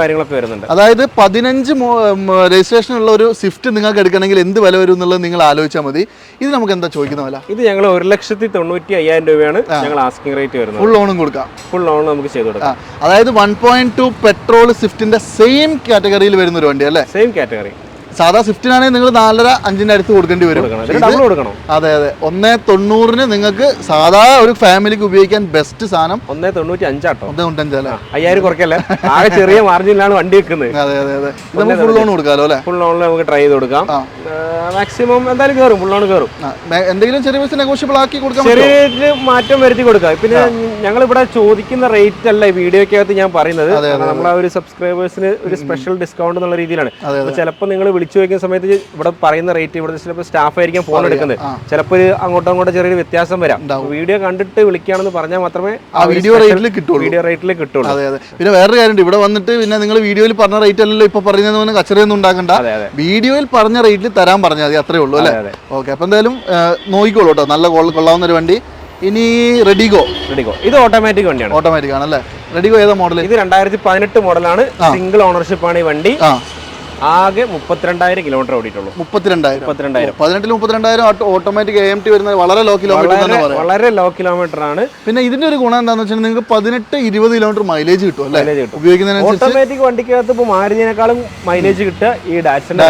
കാര്യങ്ങളൊക്കെ വരുന്നുണ്ട്. അതായത് പതിനഞ്ച് രജിസ്ട്രേഷൻ ഉള്ള ഒരു സ്വിഫ്റ്റ് നിങ്ങൾക്ക് എടുക്കണമെങ്കിൽ എന്ത് വില വരും എന്നുള്ളത് നിങ്ങൾ ആലോചിച്ചാൽ മതി. ഇത് നമുക്ക് എന്താ ചോദിക്കുന്ന വില? ഇത് ഞങ്ങൾ ഒരു ലക്ഷത്തി തൊണ്ണൂറ്റി അയ്യായിരം രൂപയാണ് ഞങ്ങൾ ആസ്കിംഗ് റേറ്റ് വരുന്നത്. ഫുൾ ലോണും കൊടുക്കാം. ഫുൾ ലോൺ നമുക്ക് ചെയ്ത് കൊടുക്കാം. അതായത് വൺ പോയിന്റ് ടു പെട്രോൾ സ്വിഫ്റ്റിന്റെ സെയിം കാറ്റഗറിയിൽ വരുന്ന ഒരു വണ്ടി അല്ലേ? സെയിം കാറ്റഗറി സാധാ സ്വിഫ്റ്റിനാണെങ്കിൽ നിങ്ങൾ നാലര അഞ്ചിന്റെ അടുത്ത് കൊടുക്കേണ്ടി വരും. അതെ അതെ. ഒന്നേ തൊണ്ണൂറിന് നിങ്ങൾക്ക് സാധാ ഒരു ഫാമിലിക്ക് ഉപയോഗിക്കാൻ ബെസ്റ്റ് സാധനം ഒന്നേ തൊണ്ണൂറ്റി അഞ്ചാട്ടോ. ഒന്നേ തൊണ്ണൂറ്റഞ്ചല്ലേ അയ്യായിരം കുറയ്ക്കല്ലേ? ആകെ ചെറിയ മാർജിനിലാണ് വണ്ടി വെക്കുന്നത് അതെ അതെ അതെ. നമുക്ക് ഫുൾ ലോൺ കൊടുക്കാമല്ലോ അല്ലേ? ഫുൾ ലോണിൽ നമുക്ക് ട്രൈ ചെയ്ത് കൊടുക്കാം. മാക്സിമം എന്തായാലും കയറും ഫുൾ ലോൺ കയറും എന്തെങ്കിലും ചെറിയ പൈസ നെഗോഷ്യബിൾ ആക്കി കൊടുക്കാം ചെറിയ മാറ്റം വരുത്തി കൊടുക്കാം. പിന്നെ ഞങ്ങൾ ഇവിടെ ചോദിക്കുന്ന റേറ്റ് അല്ല ഈ വീഡിയോക്കകത്ത് ഞാൻ പറയുന്നത്. നമ്മൾ നമ്മളെ ഒരു സബ്സ്ക്രൈബേഴ്സിന് ഒരു സ്പെഷ്യൽ ഡിസ്കൗണ്ട് എന്നുള്ള രീതിയിലാണ്. ചിലപ്പോൾ നിങ്ങൾ വിളിച്ചു വയ്ക്കുന്ന സമയത്ത് ഇവിടെ പറയുന്ന റേറ്റ് ഇവിടെ ചിലപ്പോൾ സ്റ്റാഫ് ആയിരിക്കും ഫോൺ എടുക്കുന്നത്. ചിലപ്പോൾ ഒരു അങ്ങോട്ടും അങ്ങോട്ടും ചെറിയൊരു വ്യത്യാസം വരാം. വീഡിയോ കണ്ടിട്ട് വിളിക്കുകയാണെന്ന് പറഞ്ഞാൽ മാത്രമേ ആ വീഡിയോ റേറ്റിൽ കിട്ടുള്ളൂ. വീഡിയോ റേറ്റിൽ കിട്ടുള്ളൂ. അതെ അതെ. പിന്നെ വേറൊരു കാര്യമുണ്ട്. ഇവിടെ വന്നിട്ട് പിന്നെ നിങ്ങൾ വീഡിയോയിൽ പറഞ്ഞ റേറ്റ് അല്ലല്ലോ ഇപ്പൊ പറയുന്നത് കച്ചറയൊന്നും ഉണ്ടാക്കണ്ട. വീഡിയോയിൽ പറഞ്ഞ റേറ്റിൽ തരാൻ പറഞ്ഞാൽ മതി അത്രേ ഉള്ളൂ അല്ലേ. ഓക്കെ അപ്പൊ എന്തായാലും നോക്കിക്കോളൂ കേട്ടോ നല്ല കൊള്ളാവുന്ന ഒരു വണ്ടി. ഇനി റെഡിഗോ. Redi Go. ഇത് ഓട്ടോമാറ്റിക് വണ്ടിയാണ്. ഓട്ടോമാറ്റിക് ആണല്ലേ? റെഡിഗോ ഏതാ മോഡൽ ഇത് രണ്ടായിരത്തി പതിനെട്ട് മോഡലാണ് സിംഗിൾ ഓണർഷിപ്പ് ആണ് ഈ വണ്ടി. ആകെ മുപ്പത്തിരണ്ടായിരം കിലോമീറ്റർ ഓടിയിട്ടുള്ളൂ. മുപ്പത്തിരണ്ടായിരം. മുപ്പത്തിരണ്ടായിരം. പതിനെട്ടിൽ മുപ്പത്തിരണ്ടായിരം ഓട്ടോമാറ്റിക് എ എം ടി വരുന്നത് വളരെ ലോ കിലോമീറ്റർ വളരെ ലോ കിലോമീറ്റർ ആണ്. പിന്നെ ഇതിന്റെ ഒരു ഗുണം എന്താണെന്ന് വെച്ചാൽ നിങ്ങൾക്ക് പതിനെട്ട് ഇരുപത് കിലോമീറ്റർ മൈലേജ് കിട്ടും അല്ലേ? ഉപയോഗിക്കുന്നതിന് ഓട്ടോമാറ്റിക് വണ്ടിക്കകത്ത് ഇപ്പോൾ മാരുതിനേക്കാളും മൈലേജ് കിട്ടുക ഈ ഡാറ്റ്സന്റെ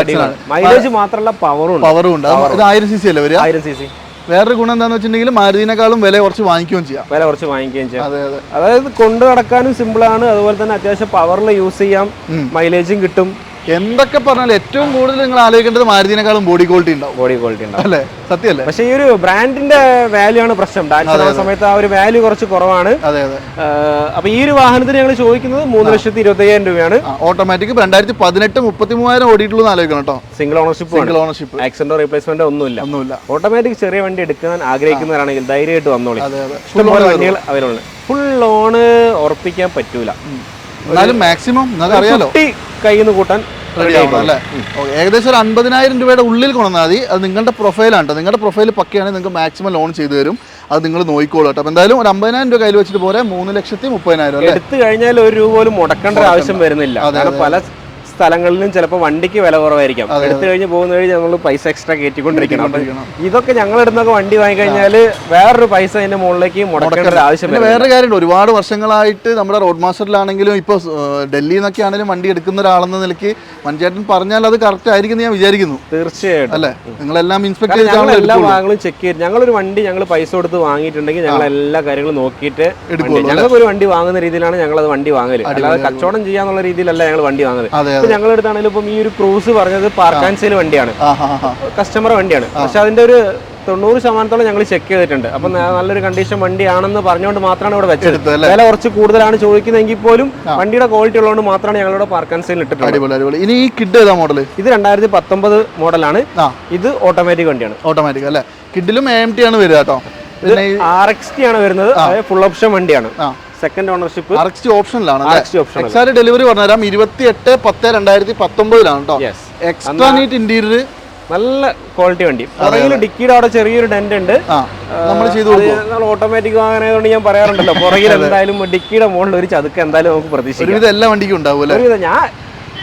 മൈലേജ് മാത്രമല്ല പവറും പവറും ഉണ്ട്. അത് ഇത് ആയിരം സി സി അല്ലേ വരിക? ആയിരം സി സി വേറൊരു ഗുണം എന്താണെന്ന് വെച്ചിട്ടുണ്ടെങ്കിൽ മാരുതിനേക്കാളും വില കുറച്ച് വാങ്ങിക്കുകയും ചെയ്യാം. വില കുറച്ച് വാങ്ങിക്കുകയും ചെയ്യാം. അതെ അതെ. അതായത് കൊണ്ടു നടക്കാനും സിമ്പിൾ ആണ്. അതുപോലെ തന്നെ അത്യാവശ്യം പവറിൽ യൂസ് ചെയ്യാം. മൈലേജും കിട്ടും. എന്തൊക്കെ പറഞ്ഞാലും ഏറ്റവും കൂടുതൽ നിങ്ങൾ ആലോചിക്കേണ്ടത് മാരുതിനേക്കാളും ബോഡി ക്വാളിറ്റി ഉണ്ടാവും. ബോഡി ക്വാളിറ്റി ഉണ്ടാവും. അല്ലേ? സത്യമല്ലേ? പക്ഷേ ഈ ഒരു ബ്രാൻഡിന്റെ വാല്യൂ ആണ് പ്രശ്നം. ഡാൻസ് സമയത്ത് ആ ഒരു വാല്യൂ കുറച്ച് കുറവാണ്. അതെ അതെ. അപ്പൊ ഈ ഒരു വാഹനത്തിന് ഞങ്ങൾ ചോദിക്കുന്നത് മൂന്ന് ലക്ഷത്തി ഇരുപത്തി അയ്യായിരം രൂപയാണ് ഓട്ടോമാറ്റിക് രണ്ടായിരത്തി പതിനെട്ട് മുപ്പത്തി മൂവായിരം ഓടിയിട്ടുള്ളൂ ആലോചിക്കണം കേട്ടോ. സിംഗിൾ ഓണർഷിപ്പ് സിംഗിൾ ഓണർഷിപ്പ് ആക്സിഡന്റോ റീപ്ലേസ്മെന്റ് ഒന്നുമില്ല. ഒന്നുമില്ല. ഓട്ടോമാറ്റിക് ചെറിയ വണ്ടി എടുക്കാൻ ആഗ്രഹിക്കുന്നവരാണെങ്കിൽ ധൈര്യമായിട്ട് വന്നോളി. ഇഷ്ടംപോലെ വണ്ടികൾ അവൈലബിൾ ഫുൾ ലോണ് ഉറപ്പിക്കാൻ പറ്റൂല. എന്നാലും മാക്സിമം അറിയാലോ. കയ്യിൽ നിന്ന് കൂട്ടാൻ അല്ലേ. ഏകദേശം ഒരു അൻപതിനായിരം രൂപയുടെ ഉള്ളിൽ കൊണ്ടുവന്നാൽ മതി. അത് നിങ്ങളുടെ പ്രൊഫൈലാണ് നിങ്ങളുടെ പ്രൊഫൈൽ പക്കയാണെങ്കിൽ നിങ്ങൾക്ക് മാക്സിമം ലോൺ ചെയ്തു തരും. അത് നിങ്ങൾ നോക്കിക്കോളൂ കേട്ടോ അപ്പോൾ എന്തായാലും ഒരു അമ്പതിനായിരം രൂപ കയ്യിൽ വെച്ചിട്ട് പോരെ. മൂന്ന് ലക്ഷത്തി മുപ്പതിനായിരം എടുത്തു കഴിഞ്ഞാൽ ഒരു രൂപ പോലും മുടക്കേണ്ട ആവശ്യം വരുന്നില്ല. പല സ്ഥലങ്ങളിലും ചിലപ്പോൾ വണ്ടിക്ക് വില കുറവായിരിക്കാം. എടുത്തു കഴിഞ്ഞ് പോകുന്ന വഴി ഞങ്ങൾ പൈസ എക്സ്ട്രാ കയറ്റിക്കൊണ്ടിരിക്കണം. അപ്പൊ ഇതൊക്കെ ഞങ്ങൾ എടുത്തൊക്കെ വണ്ടി വാങ്ങിക്കഴിഞ്ഞാൽ വേറൊരു പൈസ അതിന്റെ മുകളിലേക്ക് മുടക്കേണ്ട ഒരു ആവശ്യം വേറെ കാര്യമുണ്ട്. ഒരുപാട് വർഷങ്ങളായിട്ട് നമ്മുടെ റോഡ് മാസ്റ്ററിലാണെങ്കിലും ഇപ്പോൾ ഡൽഹിയിൽ നിന്നൊക്കെ ആണെങ്കിലും വണ്ടി എടുക്കുന്ന ഒരാളെന്ന നിലയ്ക്ക് മഞ്ചേട്ടൻ പറഞ്ഞാൽ അത് കറക്റ്റ് ആയിരിക്കും ഞാൻ വിചാരിക്കുന്നു. തീർച്ചയായിട്ടും. അല്ലേ? നിങ്ങളെല്ലാം ഇൻസ്പെക്ട് ചെയ്തിട്ടാണല്ലോ എല്ലാ. ഭാഗങ്ങളും ചെക്ക് ചെയ്ത് ഞങ്ങളൊരു വണ്ടി ഞങ്ങൾ പൈസ കൊടുത്ത് വാങ്ങിയിട്ടുണ്ടെങ്കിൽ ഞങ്ങൾ എല്ലാ കാര്യങ്ങളും നോക്കിയിട്ട് ഞങ്ങൾക്ക് ഒരു വണ്ടി വാങ്ങുന്ന രീതിയിലാണ് ഞങ്ങൾ അത് വണ്ടി വാങ്ങൽ. അല്ലാതെ കച്ചവടം ചെയ്യാന്നുള്ള രീതിയിലല്ല ഞങ്ങൾ വണ്ടി വാങ്ങുന്നത് ഞങ്ങളുടെ അടുത്താണെങ്കിലും ഇപ്പം ഈ ഒരു ക്രൂസ് പറഞ്ഞത് പാർക്ക് ആൻഡ് സെയിൽ വണ്ടിയാണ്. കസ്റ്റമർ വണ്ടിയാണ്. പക്ഷെ അതിന്റെ ഒരു തൊണ്ണൂറ് ശതമാനത്തോളം ഞങ്ങൾ ചെക്ക് ചെയ്തിട്ടുണ്ട്. അപ്പൊ നല്ലൊരു കണ്ടീഷൻ വണ്ടിയാണെന്ന് പറഞ്ഞുകൊണ്ട് മാത്രമാണ് ഇവിടെ വെച്ചത്. വില കുറച്ച് കൂടുതലാണ് ചോദിക്കുന്നതെങ്കിൽ പോലും വണ്ടിയുടെ ക്വാളിറ്റി ഉള്ളതുകൊണ്ട് മാത്രമാണ് ഞങ്ങളുടെ പാർക്ക് ആൻഡ് സെയിൽ ഇട്ടിട്ടുള്ളത്. ഇനി ഈ കിഡ് ഏതാ മോഡൽ ഇത് രണ്ടായിരത്തി പത്തൊമ്പത് മോഡലാണ് ഇത് ഓട്ടോമാറ്റിക് വണ്ടിയാണ്. ഓട്ടോമാറ്റിക് അല്ലേ? കിഡിലും എ ടി ആണ് വരിക കേട്ടോ. ആർ എക്സ് ടി ആണ് വരുന്നത്. ഫുൾ ഓപ്ഷൻ വണ്ടിയാണ്. Second ownership R X T ഓപ്ഷനിലാണ് ഓപ്ഷൻ എക്സാക്ട് ഡെലിവറി പറഞ്ഞുതരാം. ഇരുപത്തി എട്ട് പത്ത് രണ്ടായിരത്തി പത്തൊമ്പതിലാണ് കേട്ടോ എക്സ്ട്രാ നീറ്റ് ഇന്റീരിയർ നല്ല ക്വാളിറ്റി വണ്ടി. പുറകിൽ ഡിക്കിയുടെ അവിടെ ചെറിയൊരു ഡെന്റ് ഉണ്ട്. നമ്മൾ ചെയ്തു നമ്മൾ ഓട്ടോമാറ്റിക് വാങ്ങാനായതുകൊണ്ട് ഞാൻ പറയാറുണ്ടല്ലോ. പുറകിൽ എന്തായാലും ഡിക്കിയുടെ മുകളിൽ ഒരു ചതുക്ക് എന്തായാലും നമുക്ക് പ്രതീക്ഷിക്കാം. എല്ലാ വണ്ടിക്കും ഉണ്ടാവും ഞാൻ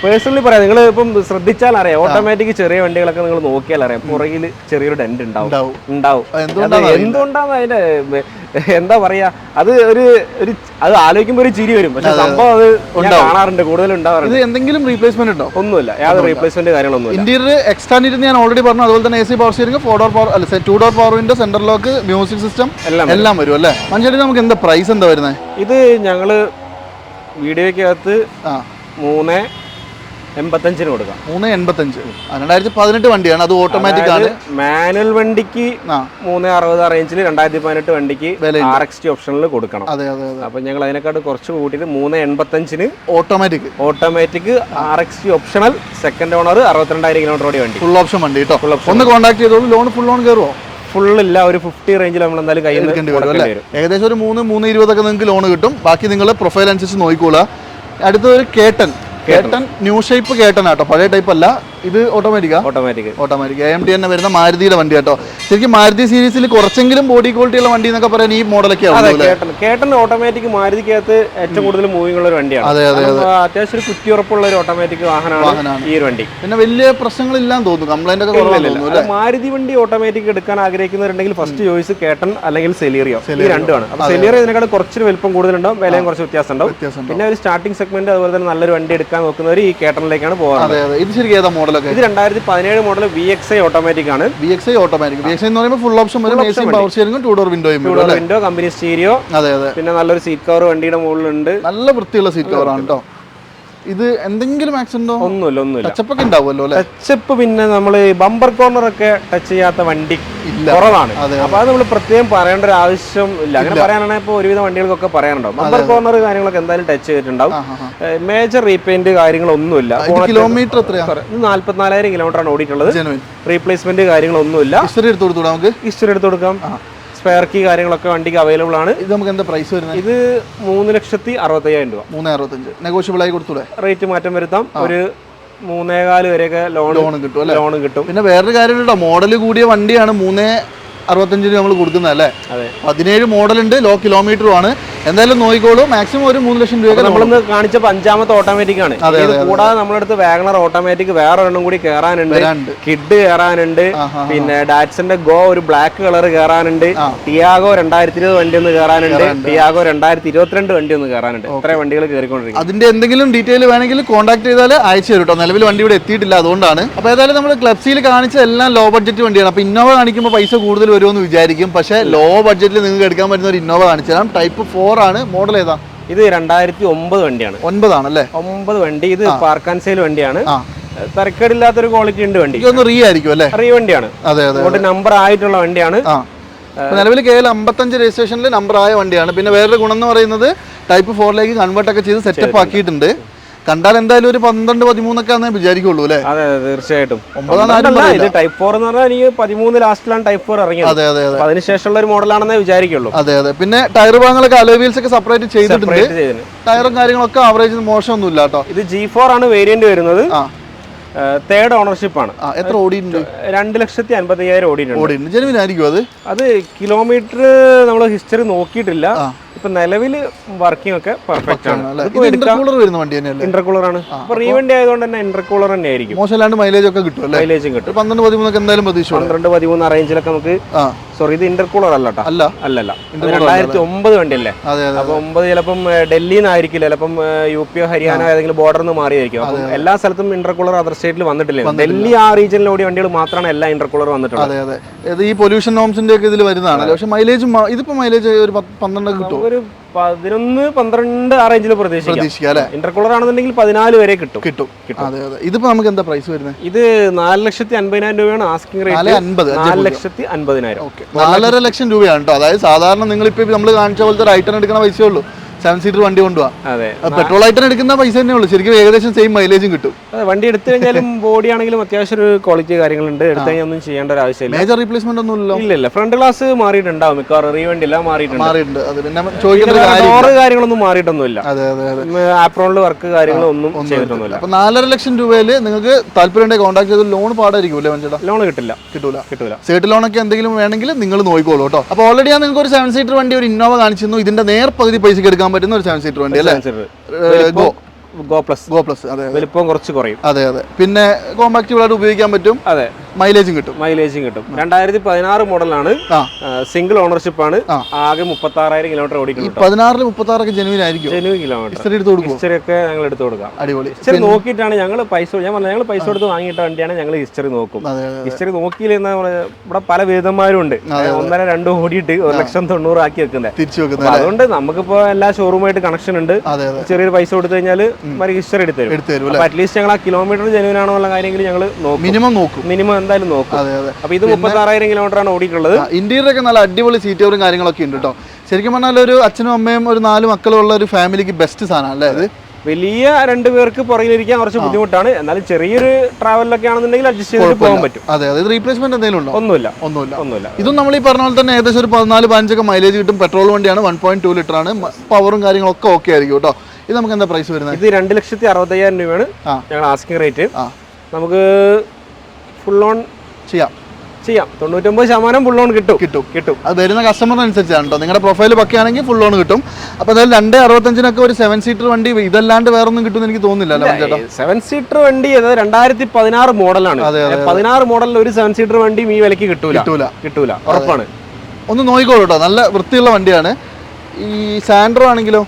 പേഴ്സണലി പറയാം. നിങ്ങൾ ഇപ്പം ശ്രദ്ധിച്ചാൽ അറിയാം. ഓട്ടോമാറ്റിക് ചെറിയ വണ്ടികളൊക്കെ നിങ്ങൾ നോക്കിയാൽ അറിയാം. പുറകിൽ ചെറിയൊരു ഡെന്റ് ഉണ്ടാവും. ഉണ്ടാവും. എന്തുകൊണ്ടാണ് അത് അതിന്റെ എന്താ പറയാ അത് ഒരു ഒരു അത് ആലോചിക്കുമ്പോൾ ഒരു ചിരി വരും. പക്ഷെ സംഭവം അത് കാണാറുണ്ട് കൂടുതൽ ഉണ്ടാവാറുണ്ട്. ഇത് എന്തെങ്കിലും റീപ്ലേസ്മെന്റ് ഉണ്ടോ? ഒന്നുമില്ല യാതൊരു റീപ്ലേസ്മെന്റ് കാര്യങ്ങളൊന്നുമില്ല. ഇന്റീരിയർ എക്സ്ട്രാ നീറ്റ് ഞാൻ ഓൾറെഡി പറഞ്ഞു അതുപോലെ തന്നെ A C power steering four door power അല്ല two door power window centre lock music system എല്ലാം എല്ലാം വരും അല്ലേ? മഞ്ചേരി നമുക്ക് എന്താ പ്രൈസ് എന്താ വരുന്നത് ഇത് ഞങ്ങൾ വീഡിയോക്കകത്ത് ആ. മൂന്ന് എൺപത്തഞ്ചിന് കൊടുക്കാം. മൂന്ന് എൺപത്തഞ്ച്. രണ്ടായിരത്തി പതിനെട്ട് വണ്ടിയാണ്. അത് ഓട്ടോമാറ്റിക് ആണ്. മാനുവൽ വണ്ടിക്ക് മൂന്ന് അറുപത് റേഞ്ചിൽ രണ്ടായിരത്തി പതിനെട്ട് വണ്ടിക്ക്. ആർ എക്സ് ടി ഓപ്ഷനിൽ കൊടുക്കണം. അതെ അതെ അപ്പൊ ഞങ്ങൾ അതിനെക്കാട്ട് കുറച്ച് കൂട്ടിയിട്ട് മൂന്ന് എൺപത്തഞ്ചിന് automatic automatic R X T optional second owner അറുപത്തിരണ്ടായിരം kilometre ഓടി വണ്ടി. ഫുൾ ഓപ്ഷൻ വണ്ടി കേട്ടോ. ഒന്ന് കോൺടാക്ട് ചെയ്തോളൂ. ലോൺ ഫുൾ ലോൺ കയറുമോ ഫുൾ ഇല്ല ഒരു ഫിഫ്റ്റി റേഞ്ചിൽ നമ്മൾ എന്തായാലും കയ്യിൽ ഏകദേശം ഒരു മൂന്ന് മൂന്ന് ഇരുപതൊക്കെ നിങ്ങൾക്ക് ലോൺ കിട്ടും. ബാക്കി നിങ്ങൾ പ്രൊഫൈൽ അനുസരിച്ച് നോക്കിക്കോളുക. അടുത്തത് ഒരു കേട്ടൻ കേട്ടൻ ന്യൂ ഷേപ്പ് കേട്ടൻ ആട്ടോ പഴയ ടൈപ്പ് അല്ല. ഇത് ഓട്ടോമാറ്റിക്കാ ഓട്ടോമാറ്റിക് ഓട്ടോമാറ്റിക് എ ടി തന്നെ വരുന്ന മാരുതിയുടെ വണ്ടി കേട്ടോ ശരിക്കും മാരുതി സീരീസിൽ കുറച്ചെങ്കിലും ബോഡി ക്വാളിറ്റി ഉള്ള വണ്ടി എന്നൊക്കെ പറയാൻ ഈ മോഡലൊക്കെ കേട്ടൻ. ഓട്ടോമാറ്റിക് മാരുതിക്കകത്ത് ഏറ്റവും കൂടുതൽ മൂവിംഗ് ഉള്ള ഒരു വണ്ടിയാണ്. അതെ, അതെ, അതെ. അത്യാവശ്യം കുറ്റിയുറപ്പുള്ള ഒരു ഓട്ടോമാറ്റിക് വാഹനമാണ്. ഈ ഒരു വണ്ടി. പിന്നെ വലിയ പ്രശ്നങ്ങളില്ലാന്ന് തോന്നുന്നു. കംപ്ലൈന്റ് ഒക്കെ മാരുതി വണ്ടി ഓട്ടോമാറ്റിക് എടുക്കാൻ ആഗ്രഹിക്കുന്നവരുണ്ടെങ്കിൽ ഫസ്റ്റ് ചോയ്സ് കേട്ടൻ അല്ലെങ്കിൽ സെലീറിയോ. ഈ രണ്ടുമാണ്. അപ്പൊ സെലീറിയോ ഇതിനേക്കാൾ കുറച്ചൊരു വലിപ്പം കൂടുതലുണ്ടാവും വിലയും കുറച്ച് വ്യത്യാസം ഉണ്ടാവും പിന്നെ ഒരു സ്റ്റാർട്ടിംഗ് സെഗ്മെന്റ് അതുപോലെ തന്നെ നല്ലൊരു വണ്ടി എടുക്കാൻ നോക്കുന്നവർ ഈ കേട്ടണിലേക്കാണ് പോകാറ് അതെ ഇത് ശരിക്കും ഏതാ മോഡലൊക്കെ? ഇത് രണ്ടായിരത്തി പതിനേഴ് model V X I automatic ആണ്. V X I automatic V X I എന്ന് പറയുമ്പോൾ ഫുൾ ഓപ്ഷൻ വരും. പവർ സ്റ്റിയറിംഗും ടൂ ഡോർ വിൻഡോയും വരും അല്ലേ? വിൻഡോ കമ്പനി സ്റ്റീരിയോ അതെ അതെ. പിന്നെ നല്ലൊരു സീറ്റ് കവർ വണ്ടിയുടെ മുകളിലുണ്ട്. നല്ല വൃത്തിയുള്ള സീറ്റ് കവർ ആണ് കേട്ടോ ഇത് എന്തെങ്കിലും ആക്സിഡന്റോ ഒന്നുമില്ല ഒന്നുമില്ല. ടച്ചപ്പ് ഉണ്ടാവുമല്ലോ അല്ലേ? ടച്ചപ്പ് പിന്നെ നമ്മൾ ബമ്പർ കോർണർ ഒക്കെ ടച്ച് ചെയ്യാത്ത വണ്ടി. കുറവാണ്. അപ്പൊ അത് നമ്മൾ പ്രത്യേകം പറയേണ്ട ഒരു ആവശ്യം ഇല്ല. അങ്ങനെ പറയാനാണെങ്കിൽ ഇപ്പോൾ ഒരുവിധ വണ്ടികൾക്കൊക്കെ പറയാനുണ്ടാവും. ബമ്പർ കോർണർ കാര്യങ്ങളൊക്കെ എന്തായാലും ടച്ച് ചെയ്തിട്ടുണ്ടാവും. മേജർ റീപെയിന്റ് കാര്യങ്ങളൊന്നുമില്ല. കിലോമീറ്റർ നാല്പത്തിനാലായിരം കിലോമീറ്റർ ആണ് ഓടിയിട്ടുള്ളത്. റീപ്ലേസ്മെന്റ് കാര്യങ്ങളൊന്നുമില്ല. ഹിസ്റ്ററി എടുത്ത് കൊടുത്തൂടെ നമുക്ക്? ഹിസ്റ്ററി എടുത്ത് കൊടുക്കാം. സ്പെയർ കീ കാര്യങ്ങളൊക്കെ വണ്ടിക്ക് അവൈലബിൾ ആണ്. ഇത് നമുക്ക് എന്താ പ്രൈസ് വരുന്നത്? ഇത് മൂന്ന് ലക്ഷത്തി അറുപത്തയ്യായിരം രൂപ. മൂന്ന് അറുപത്തഞ്ച്. നെഗോഷ്യബിൾ ആയി കൊടുത്തൂടെ? റേറ്റ് മാറ്റം വരുത്താം. ഒരു മൂന്നേകാൽ വരെയൊക്കെ ലോൺ ലോണും കിട്ടും ലോണും കിട്ടും. പിന്നെ വേറൊരു കാര്യം കേട്ടോ മോഡൽ കൂടിയ വണ്ടിയാണ് മൂന്ന് അറുപത്തഞ്ചിന് നമ്മൾ കൊടുക്കുന്നത് അല്ലേ? പതിനേഴ് പതിനേഴ് മോഡലുണ്ട് ലോ കിലോമീറ്ററും ആണ് എന്തായാലും നോക്കിക്കോളൂ. മാക്സിമം ഒരു മൂന്ന് ലക്ഷം രൂപ നമ്മൾ നമ്മളിന്ന് കാണിച്ച അഞ്ചാമത്തെ ഓട്ടോമാറ്റിക് ആണ്. കൂടാതെ നമ്മുടെ അടുത്ത് വാഗണർ ഓട്ടോമാറ്റിക് വേറെ ഒരെണ്ണം കൂടി കയറാനുണ്ട് കിഡ് കയറാനുണ്ട് പിന്നെ ഡാറ്റ്സന്റെ ഗോ ഒരു ബ്ലാക്ക് കളർ കയറാനുണ്ട് ടിയാഗോ രണ്ടായിരത്തി ഇരുപത് വണ്ടി ഒന്ന് കയറാനുണ്ട് ടിയാഗോ രണ്ടായിരത്തി ഇരുപത്തിരണ്ട് വണ്ടി ഒന്ന് കയറാനുണ്ട് ഇത്ര വണ്ടികൾ കയറിക്കൊണ്ടിരിക്കും അതിന്റെ എന്തെങ്കിലും ഡീറ്റെയിൽ വേണമെങ്കിൽ കോൺടാക്ട് ചെയ്താൽ അയച്ചു തരും കേട്ടോ നിലവിൽ വണ്ടി ഇവിടെ എത്തിയിട്ടില്ല അതുകൊണ്ടാണ്. അപ്പോൾ ഏതായാലും നമ്മൾ ക്ലബ്സിൽ കാണിച്ച എല്ലാം ലോ ബഡ്ജറ്റ് വണ്ടിയാണ്. അപ്പോൾ ഇന്നോവ കാണിക്കുമ്പോൾ പൈസ കൂടുതൽ വരുമെന്ന് വിചാരിക്കും. പക്ഷേ ലോ ബഡ്ജറ്റിൽ നിങ്ങൾക്ക് എടുക്കാൻ പറ്റുന്ന ഒരു ഇന്നോവ കാണിച്ചു തരാം. ടൈപ്പ് ഫോർ ആണ്. മോഡൽ ഏതാ? ഇത് രണ്ടായിരത്തി ഒമ്പത് വണ്ടിയാണ്. ഒൻപതാണല്ലേ? ഒമ്പത് വണ്ടി. ഇത് പാർക്ക് ആൻഡ് സെയിൽ വണ്ടിയാണ്. തരക്കേടില്ലാത്തൊരു ക്വാളിറ്റി ഉണ്ട് വണ്ടി. ഒന്ന് റീ ആയിരിക്കും അല്ലേ? റീ വണ്ടിയാണ്. അതെ അതെ നമ്പർ ആയിട്ടുള്ള വണ്ടിയാണ്. നിലവിൽ കെ എൽ അമ്പത്തഞ്ച് രജിസ്ട്രേഷനിൽ നമ്പർ ആയ വണ്ടിയാണ്. പിന്നെ വേറൊരു ഗുണം എന്ന് പറയുന്നത് ടൈപ്പ് ഫോറിലേക്ക് കൺവേർട്ട് ഒക്കെ ചെയ്ത് സെറ്റപ്പ് ആക്കിയിട്ടുണ്ട്. കണ്ടാൽ എന്തായാലും ഒരു പന്ത്രണ്ട് പതിമൂന്നൊക്കെ ആണെന്ന് വിചാരിക്കുള്ളൂ അല്ലേ? അതെ അതെ തീർച്ചയായിട്ടും. ഒമ്പതാം ഇത് ടൈപ്പ് ഫോർ എന്ന് പറഞ്ഞാൽ എനിക്ക് പതിമൂന്ന് ലാസ്റ്റിലാണ് ടൈപ്പ് ഫോർ ഇറങ്ങിയത്. അതെ അതെ അതെ. അതിനുശേഷമുള്ള ഒരു മോഡലാണെന്നേ വിചാരിക്കുള്ളൂ. അതെ അതെ. പിന്നെ ടയർ ഭാഗങ്ങളൊക്കെ അലോ വീൽസ് ഒക്കെ സെപ്പറേറ്റ് ചെയ്തിട്ടുണ്ട്. ടയറും കാര്യങ്ങളൊക്കെ ആവറേജ് മോശമൊന്നുമില്ല കേട്ടോ. ഇത് ജി ഫോർ ആണ് വേരിയന്റ് വരുന്നത്. തേർഡ് ഓണർഷിപ്പ് ആണ്. എത്ര ഓടിയിട്ടുണ്ട്? രണ്ട് ലക്ഷത്തി അൻപത്തി അയ്യായിരം ഓടിയിട്ടുണ്ട്. ഓടിയിട്ടുണ്ട് ജെനുവിനായിരിക്കും അത്? അത് കിലോമീറ്റർ നമ്മൾ ഹിസ്റ്ററി നോക്കിയിട്ടില്ല. ഇപ്പൊ നിലവിൽ വർക്കിംഗ് ഒക്കെ പെർഫെക്റ്റ് ആണ്. ഇന്റർകൂളർ വരുന്ന വണ്ടി തന്നെയല്ലേ? ഇന്റർകൂളർ ആണ്. അപ്പൊ റീവണ്ടി ആയതുകൊണ്ട് തന്നെ ഇന്റർകൂളർ തന്നെ ആയിരിക്കും. മോശമല്ലാണ്ട് മൈലേജ് ഒക്കെ കിട്ടും മൈലേജും കിട്ടും. പന്ത്രണ്ട് പതിമൂന്നൊക്കെ എന്തായാലും പ്രതീക്ഷ പന്ത്രണ്ട് പതിമൂന്ന് റേഞ്ചിലൊക്കെ നമുക്ക് സോറി ഇത് ഇന്റർകൂളർ അല്ല അല്ല. അല്ലല്ല. രണ്ടായിരത്തി ഒമ്പത് വണ്ടിയല്ലേ അപ്പൊ ഒമ്പത് ചിലപ്പം ഡൽഹിയിൽ നിന്നായിരിക്കില്ല? ചിലപ്പം യു പി ഹരിയാന ഏതെങ്കിലും ബോർഡറിൽ നിന്ന് മാറിയായിരിക്കും. അപ്പം എല്ലാ സ്ഥലത്തും ഇന്റർകൂളർ അതർ സ്റ്റേറ്റിൽ വന്നിട്ടില്ല? ഡൽഹി ആ റീജിയനിൽ ഓടിയ വണ്ടികൾ മാത്രമാണ് എല്ലാ ഇന്റർകൂളർ വന്നിട്ടുള്ളത്. അതെ അതെ. ഈ പൊല്യൂഷൻ നോംസിന്റെ ഒക്കെ ഇതിൽ വരുന്നതാണ് പക്ഷെ മൈലേജ് ഇതിപ്പോ മൈലേജ് ഒരു പന്ത്രണ്ട് പന്ത്രണ്ടൊക്കെ കിട്ടും. ഒരു പതിനൊന്ന് പന്ത്രണ്ട് ആ റേഞ്ചിൽ പ്രതീക്ഷിക്കാം. ഇന്റർകൂളർ ആണെന്നുണ്ടെങ്കിൽ പതിനാല് വരെ കിട്ടും. കിട്ടും. അതെ അതെ. ഇതിപ്പോ നമുക്ക് എന്താ പ്രൈസ് വരുന്നത് ഇത് നാല് ലക്ഷത്തി അൻപതിനായിരം രൂപയാണ് ആസ്കിംഗ് റേറ്റ് അൻപത് നാല് ലക്ഷത്തി അൻപതിനായിരം. നാലര ലക്ഷം രൂപയാണ് കേട്ടോ അതായത് സാധാരണ നിങ്ങൾ ഇപ്പൊ നമ്മൾ കാണിച്ച പോലത്തെ ഒരു എടുക്കുന്ന പൈസയേ ഉള്ളൂ. സെവൻ സീറ്റർ വണ്ടി കൊണ്ടുപോകാം അതെ. പെട്രോൾ ആയിട്ട് എടുക്കുന്ന പൈസ തന്നെ ഉള്ളൂ. ശരിക്കും ഏകദേശം സെയിം മൈലേജും കിട്ടും. വണ്ടി എടുത്തു കഴിഞ്ഞാലും ബോഡി ആണെങ്കിലും അത്യാവശ്യം ഒരു ക്വാളിറ്റി കാര്യങ്ങളുണ്ട്. എടുത്തു കഴിഞ്ഞാൽ ഒന്നും ചെയ്യേണ്ട ഒരു ആവശ്യമില്ല. മേജർ റീപ്ലേസ്മെന്റ് ഒന്നും ഇല്ലല്ലോ. ഇല്ല ഇല്ല. ഫ്രണ്ട് ഗ്ലാസ് മാറിയിട്ടുണ്ടാവും. മിക്കവാറും റീവണ്ടി എല്ലാം മാറിയിട്ടുണ്ട്. മാറിയിട്ടുണ്ട്. അത് പിന്നെ ചോദിക്കുന്ന കാര്യങ്ങളൊന്നും മാറിയിട്ടൊന്നുമില്ല. ആപ്രോണിൽ വർക്ക് കാര്യങ്ങളൊന്നും ചെയ്തിട്ടൊന്നുമില്ല. അപ്പൊ നാലര ലക്ഷം രൂപയിൽ നിങ്ങൾക്ക് താല്പര്യം കോൺടാക്ട് ചെയ്ത് ലോൺ പാടായിരിക്കും മഞ്ചേട്ടാ ലോൺ കിട്ടില്ല. കിട്ടൂല. കിട്ടൂല. സേർട്ട് ലോൺ ഒക്കെ എന്തെങ്കിലും വേണമെങ്കിൽ നിങ്ങൾ നോക്കിക്കോളൂ കേട്ടോ. അപ്പോൾ ഓൾറെഡി ഞാൻ നിങ്ങൾക്ക് ഒരു സെവൻ സീറ്റർ വണ്ടി ഒരു ഇന്നോവ കാണിച്ചിരുന്നു. ഇതിന്റെ നേർ പകുതി പൈസക്ക് എടുക്കാൻ പറ്റുന്ന ഒരു സെവൻ സീറ്റർ വണ്ടി അല്ലേ? Go Go plus. Go plus അതെ വലിപ്പം കുറച്ച് കുറയും. അതെ അതെ. പിന്നെ കോമ്പാക്റ്റബിൾ ആയിട്ട് ഉപയോഗിക്കാൻ പറ്റും. അതെ. മൈലേജും കിട്ടും. മൈലേജും കിട്ടും. രണ്ടായിരത്തി പതിനാറ് മോഡലാണ് സിംഗിൾ ഓണർഷിപ്പ് ആണ്. ആകെ മുപ്പത്തി ആറായിരം കിലോമീറ്റർ ഓടിക്കുന്നത് പതിനാറിൽ മുപ്പത്തി ആറൊക്കെ ജെനുവിൻ ആയിരിക്കും ജനുവൻ കിലോമീറ്റർ എടുത്ത് കൊടുക്കും ഹിസ്റ്ററി ഒക്കെ ഞങ്ങൾ എടുത്ത് കൊടുക്കാം. അടിപൊളി. ഹിസ്റ്ററി നോക്കിയിട്ടാണ് ഞങ്ങൾ പൈസ ഞാൻ പറഞ്ഞു ഞങ്ങൾ പൈസ കൊടുത്ത് വാങ്ങിയിട്ട വണ്ടിയാണ് ഞങ്ങൾ ഹിസ്റ്ററി നോക്കും. ഹിസ്റ്ററി നോക്കിയില്ലെന്ന് ഇവിടെ പല വിധന്മാരും ഉണ്ട്. ഒന്നര രണ്ടും ഓടിയിട്ട് ഒരു ലക്ഷം തൊണ്ണൂറ് ആക്കി വെക്കുന്നത് തിരിച്ചു വെക്കുന്നത് വെക്കുന്ന അതുകൊണ്ട് നമുക്കിപ്പോ എല്ലാ ഷോറൂമായിട്ട് കണക്ഷൻ ഉണ്ട്. ചെറിയൊരു പൈസ കൊടുത്തു കഴിഞ്ഞാൽ ഹിസ്റ്ററി എടുത്തു തരും. അറ്റ്ലീസ്റ്റ് ഞങ്ങൾ ആ കിലോമീറ്റർ ജനുവിനാണോ എന്നുള്ള ഉള്ള കാര്യങ്ങൾ ഞങ്ങൾ മിനിമം നോക്കും. മിനിമം എന്തായാലും നോക്കും. അതെ അതെ. അപ്പൊ ഇത് മുപ്പത്തി ആറായിരം കിലോമീറ്റർ ആണ് ഓടിയിട്ടുള്ളത് ഇന്റീരിയർ ഒക്കെ നല്ല അടിപൊളി സീറ്റുകളും കാര്യങ്ങളൊക്കെ ഉണ്ട് കേട്ടോ ശരിക്കും പറഞ്ഞാൽ ഒരു അച്ഛനും അമ്മയും ഒരു നാല് മക്കളും ഉള്ള ഒരു ഫാമിലിക്ക് ബെസ്റ്റ് സാധനം അല്ലേ ഇത്? വലിയ രണ്ടു പേർക്ക് പുറകിലിരിക്കാൻ കുറച്ച് ബുദ്ധിമുട്ടാണ്. എന്നാലും ചെറിയൊരു ട്രാവലിലൊക്കെ ആണെന്നുണ്ടെങ്കിൽ അഡ്ജസ്റ്റ് ചെയ്ത് പോകാൻ പറ്റും. അതെ അതെ. റീപ്ലേസ്മെന്റ് എന്തെങ്കിലും ഉണ്ടോ? ഒന്നുമില്ല. ഒന്നുമില്ല. ഒന്നുമില്ല. ഇതും നമ്മൾ ഈ പറഞ്ഞ പോലെ തന്നെ ഏകദേശം ഒരു പതിനാല് പതിനഞ്ചൊക്കെ മൈലേജ് കിട്ടും. പെട്രോൾ വണ്ടിയാണ് വൺ പോയിന്റ് ടു ലിറ്റർ ആണ്. പവറും കാര്യങ്ങളൊക്കെ ഓക്കെ ആയിരിക്കും കേട്ടോ ഇത് നമുക്ക് എന്താ പ്രൈസ് വരുന്നത്? ഇത് രണ്ട് ലക്ഷത്തി അറുപത്തയ്യായിരം രൂപയാണ്. ഞങ്ങൾ ആസ്കിംഗ് റേറ്റ് നമുക്ക് ഫുൾ ഓൺ ചെയ്യാം. ചെയ്യാം. തൊണ്ണൂറ്റൊമ്പത് ശതമാനം ഫുൾ ഓൺ കിട്ടും. കിട്ടും. കിട്ടും. അത് വരുന്ന കസ്റ്റമറിനനുസരിച്ചാണ് കേട്ടോ നിങ്ങളുടെ പ്രൊഫൈൽ പക്കയാണെങ്കിൽ ഫുൾ ഓൺ കിട്ടും. അപ്പോൾ അതായത് രണ്ട് അറുപത്തഞ്ചിനൊക്കെ ഒരു സെവൻ സീറ്റർ വണ്ടി ഇതല്ലാണ്ട് വേറെ ഒന്നും കിട്ടുമെന്ന് എനിക്ക് തോന്നുന്നില്ല സെവൻ സീറ്റർ വണ്ടി അത് രണ്ടായിരത്തി പതിനാറ് മോഡലാണ് പതിനാറ് മോഡലിൽ ഒരു സെവൻ സീറ്റർ വണ്ടി ഈ വിലക്ക് കിട്ടൂല. കിട്ടൂല. കിട്ടൂല. ഉറപ്പാണ്. ഒന്ന് നോക്കിക്കോളൂ കേട്ടോ നല്ല വൃത്തിയുള്ള വണ്ടിയാണ്. ഈ സാൻഡ്രോ ആണെങ്കിലോ?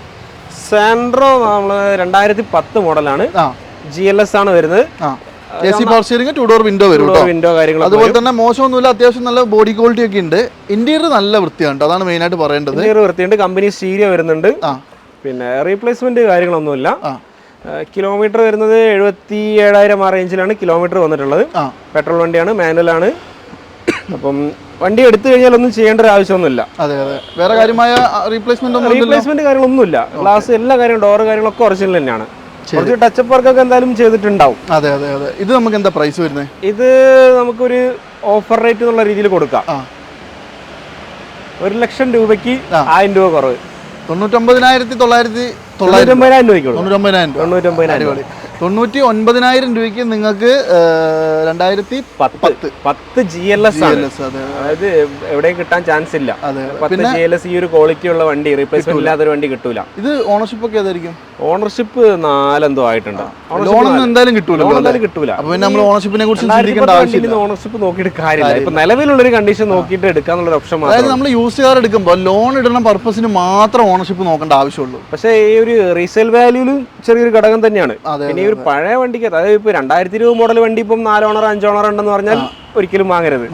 സാൻഡ്രോ നമ്മൾ രണ്ടായിരത്തി പത്ത് മോഡലാണ് ജി എൽ എസ് ആണ് വരുന്നത്. A C power steering two door window വരും വിൻഡോ കാര്യങ്ങൾ അതുപോലെ തന്നെ മോശമൊന്നുമില്ല അത്യാവശ്യം നല്ല ബോഡി ക്വാളിറ്റി ഒക്കെ ഉണ്ട്. ഇന്റീരിയർ നല്ല വൃത്തിയാണ് അതാണ് മെയിൻ ആയിട്ട് പറയേണ്ടത്. ഇന്റീരിയർ വൃത്തിയുണ്ട് കമ്പനി സ്റ്റീരിയോ വരുന്നുണ്ട്. പിന്നെ റീപ്ലേസ്മെന്റ് കാര്യങ്ങളൊന്നുമില്ല. കിലോമീറ്റർ വരുന്നത് എഴുപത്തി ഏഴായിരം ആ റേഞ്ചിലാണ് കിലോമീറ്റർ വന്നിട്ടുള്ളത്. പെട്രോൾ വണ്ടിയാണ് മാനുവൽ ആണ് അപ്പം വണ്ടി എടുത്തു കഴിഞ്ഞാൽ ഒന്നും ചെയ്യേണ്ട ഒരു ആവശ്യമൊന്നുമില്ല. അതെ അതെ. വേറെ കാര്യമായ റീപ്ലേസ്മെന്റ് റീപ്ലേസ്മെന്റ് കാര്യങ്ങളൊന്നുമില്ല. ഗ്ലാസ് എല്ലാ കാര്യങ്ങളും ഡോർ കാര്യങ്ങളൊക്കെ ഒറിജിനൽ തന്നെയാണ്. കുറച്ച് ടച്ചപ്പ് വർക്കൊക്കെ എന്തായാലും ചെയ്തിട്ടുണ്ടാവും. അതെ അതെ അതെ. ഇത് നമുക്ക് എന്താ പ്രൈസ് വരുന്നത് ഇത് നമുക്കൊരു ഓഫർ റേറ്റ് എന്നുള്ള രീതിയിൽ കൊടുക്കാം. ഒരു ലക്ഷം രൂപയ്ക്ക്. ആയിരം രൂപ കുറവ്. തൊണ്ണൂറ്റൊമ്പതിനായിരത്തി തൊള്ളായിരത്തി തൊള്ളായിരത്തി രൂപയ്ക്ക് തൊണ്ണൂറ്റൊമ്പതിനായിരം തൊണ്ണൂറ്റൊമ്പതിനായിരം തൊണ്ണൂറ്റി ഒൻപതിനായിരം രൂപയ്ക്ക് നിങ്ങൾക്ക് രണ്ടായിരത്തി പത്ത്. പത്ത്. ജി എൽ എസ് അതായത് എവിടെയും കിട്ടാൻ ചാൻസ് ഇല്ല. പത്ത് ജി എൽ എസ് ഈ ഒരു ക്വാളിറ്റി ഉള്ള വണ്ടി റീപ്ലേസ്മെന്റ് ഇല്ലാത്തൊരു വണ്ടി കിട്ടൂല. ഇത് ഓണർഷിപ്പ് ഒക്കെ ഏതായിരിക്കും? ഓണർഷിപ്പ് നാലെന്തോ ആയിട്ടുണ്ട്. ലോണൊന്നും എന്തായാലും കിട്ടൂലല്ലോ ലോൺ അല്ലേ എന്തായാലും കിട്ടൂല. അപ്പൊ പിന്നെ നമ്മൾ ഓണർഷിപ്പിനെ കുറിച്ച് ചിന്തിക്കേണ്ട ആവശ്യമില്ല. ഓണർഷിപ്പ് നോക്കിയിട്ട് കാര്യമില്ല. ഇപ്പൊ നിലവിലുള്ള ഒരു കണ്ടീഷൻ നോക്കിയിട്ട് എടുക്കാന്നുള്ള ഓപ്ഷൻ അതായത് നമ്മൾ യൂസ് കാർ എടുക്കുമ്പോൾ ലോൺ ഇടുന്ന പർപ്പസിന് മാത്രം ഓണർഷിപ്പ് നോക്കേണ്ട ആവശ്യമുള്ളൂ. പക്ഷേ ഈ ഒരു റീസെയിൽ വാല്യൂലും ചെറിയൊരു ഘടകം തന്നെയാണ്. ഇനി പിന്നെ ഈ ഒരു പഴയ വണ്ടിക്ക് അതായത് ഇപ്പൊ രണ്ടായിരത്തി ഇരുപത് മോഡൽ വണ്ടി ഇപ്പം നാല് ഓണർ അഞ്ച് ഓണർ ഉണ്ടെന്ന് പറഞ്ഞാൽ ഒരിക്കലും വാങ്ങരുത്.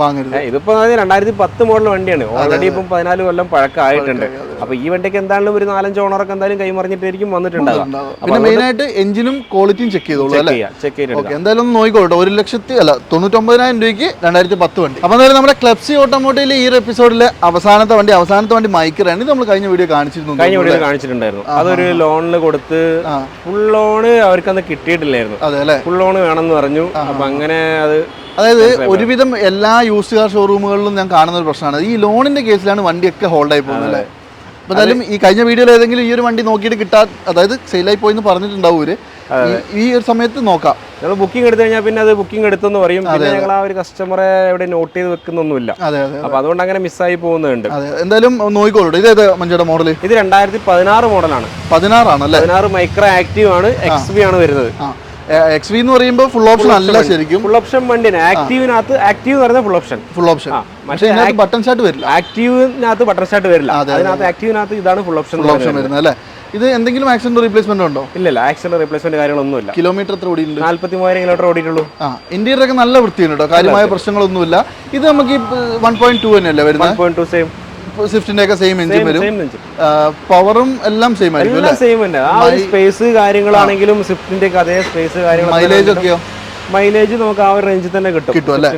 ഇതിപ്പോ രണ്ടായിരത്തി പത്ത് മോഡൽ വണ്ടിയാണ്. ഓൾറെഡി ഇപ്പം പതിനാല് കൊല്ലം പഴക്കമായിട്ടുണ്ട് അപ്പൊ ഈ വണ്ടിക്ക് എന്തായാലും ഒരു നാലഞ്ച് ഓണറൊക്കെ എന്തായാലും കൈമറിഞ്ഞിട്ടായിരിക്കും വന്നിട്ടുണ്ടാവുക. പിന്നെ മെയിൻ ആയിട്ട് എഞ്ചിനും ക്വാളിറ്റിയും ചെക്ക് ചെയ്തോളൂ ചെക്ക് അല്ലേ? ചെക്ക് ചെയ്തിട്ട് ഓക്കെ എന്തായാലും നോക്കിക്കോട്ടെ. ഒരു ലക്ഷത്തി അല്ല തൊണ്ണൂറ്റൊമ്പതിനായിരം രൂപയ്ക്ക് രണ്ടായിരത്തി പത്ത് വണ്ടി. അപ്പൊ എന്തായാലും നമ്മുടെ ക്ലബ്സി ഓട്ടോമോട്ടീവിലെ ഈ ഒരു എപ്പിസോഡിലെ അവസാനത്തെ വണ്ടി അവസാനത്തെ വണ്ടി മൈക്കറാണ് ഇത് നമ്മൾ കഴിഞ്ഞ വീഡിയോ കാണിച്ചിരുന്നു. കഴിഞ്ഞ വീഡിയോ കാണിച്ചിട്ടുണ്ടായിരുന്നു. അതൊരു ലോണിൽ കൊടുത്ത് ഫുൾ ലോണ് അവർക്ക് അന്ന് കിട്ടിയിട്ടില്ലായിരുന്നു. അതെ അല്ലേ? ഫുൾ ലോൺ വേണമെന്ന് പറഞ്ഞു. അപ്പൊ അങ്ങനെ അത് അതായത് ഒരുവിധം എല്ലാ യൂസ് കാർ ഷോറൂമുകളിലും ഞാൻ കാണുന്ന ഒരു പ്രശ്നമാണ്. ഈ ലോണിന്റെ കേസിലാണ് വണ്ടിയൊക്കെ ഹോൾഡായി ആയി പോകുന്നത് എന്തായാലും ഈ കഴിഞ്ഞ വീഡിയോയിൽ ഏതെങ്കിലും ഈ ഒരു വണ്ടി നോക്കിയിട്ട് കിട്ടാ അതായത് സെയിലായി പോയി എന്ന് പറഞ്ഞിട്ടുണ്ടാവും ഈ- ഒരു സമയത്ത് നോക്കാം. ഞങ്ങൾ ബുക്കിംഗ് എടുത്തു കഴിഞ്ഞാൽ പിന്നെ അത് ബുക്കിംഗ് എടുത്തെന്ന് പറയും. പിന്നെ ഞങ്ങൾ ആ ഒരു കസ്റ്റമറെ ഇവിടെ നോട്ട് ചെയ്ത് വെക്കുന്നൊന്നുമില്ല. അപ്പൊ അതുകൊണ്ട് അങ്ങനെ മിസ്സായി പോകുന്നുണ്ട്. എന്തായാലും നോക്കിക്കോളൂ. ഇത് മഞ്ചയുടെ മോഡൽ ഇത് രണ്ടായിരത്തി പതിനാറ് മോഡലാണ് പതിനാറാണ് പതിനാറ് മൈക്രോ ആക്റ്റീവ് ആണ് എക്സ് ബി ആണ് വരുന്നത്. എക്സ് വി എന്ന് പറയുമ്പോൾ ഫുൾ ഓപ്ഷൻ അല്ല ശരിക്കും. ഫുൾ ഓപ്ഷൻ വണ്ടിയാണ്. ആക്റ്റീവിനകത്ത് ആക്റ്റീവ് എന്ന് പറയുന്നത് ഫുൾ ഓപ്ഷൻ ഫുൾ ഓപ്ഷൻ പക്ഷേ ഇതിനകത്ത് ബട്ടൺ ഷാട്ട് വരില്ല. ആക്റ്റീവിനകത്ത് ബട്ടൺ ഷാട്ട് വരില്ല. അതിനകത്ത് ആക്റ്റീവിനകത്ത് ഇതാണ് ഫുൾ ഓപ്ഷൻ ഫുൾ ഓപ്ഷൻ വരുന്നത് അല്ലേ? ഇത് എന്തെങ്കിലും ആക്സിഡന്റ് റീപ്ലേസ്മെന്റ് ഉണ്ടോ? ഇല്ലല്ല ആക്സിഡന്റ് റീപ്ലേസ്മെന്റ് കാര്യങ്ങളൊന്നുമില്ല. കിലോമീറ്റർ എത്ര ഓടിയിട്ടുണ്ട്? നാല്പത്തി മൂവായിരം കിലോമീറ്റർ ഓടിയിട്ടുള്ളൂ. ആ ഇന്റീരിയർ ഒക്കെ നല്ല വൃത്തിയുണ്ട് കേട്ടോ കാര്യമായ പ്രശ്നങ്ങളൊന്നുമില്ല. ഇത് നമുക്ക് വൺ പോയിന്റ് ടു തന്നെയല്ലേ വരുന്നത്? പോയിന്റ് ടു സെയിം സ്വിഫ്റ്റിന്റെ ഒക്കെ സെയിം എഞ്ചിൻ വരും. പവറും എല്ലാം സെയിം ആയിരിക്കും എല്ലാം സെയിം തന്നെ. ആ ഒരു സ്പേസ് കാര്യങ്ങളാണെങ്കിലും സ്വിഫ്റ്റിന്റെ ഒക്കെ അതേ സ്പേസ് മൈലേജ് ഒക്കെയോ? മൈലേജ് നമുക്ക് ആ ഒരു റേഞ്ചിൽ തന്നെ കിട്ടും. കിട്ടും അല്ലേ?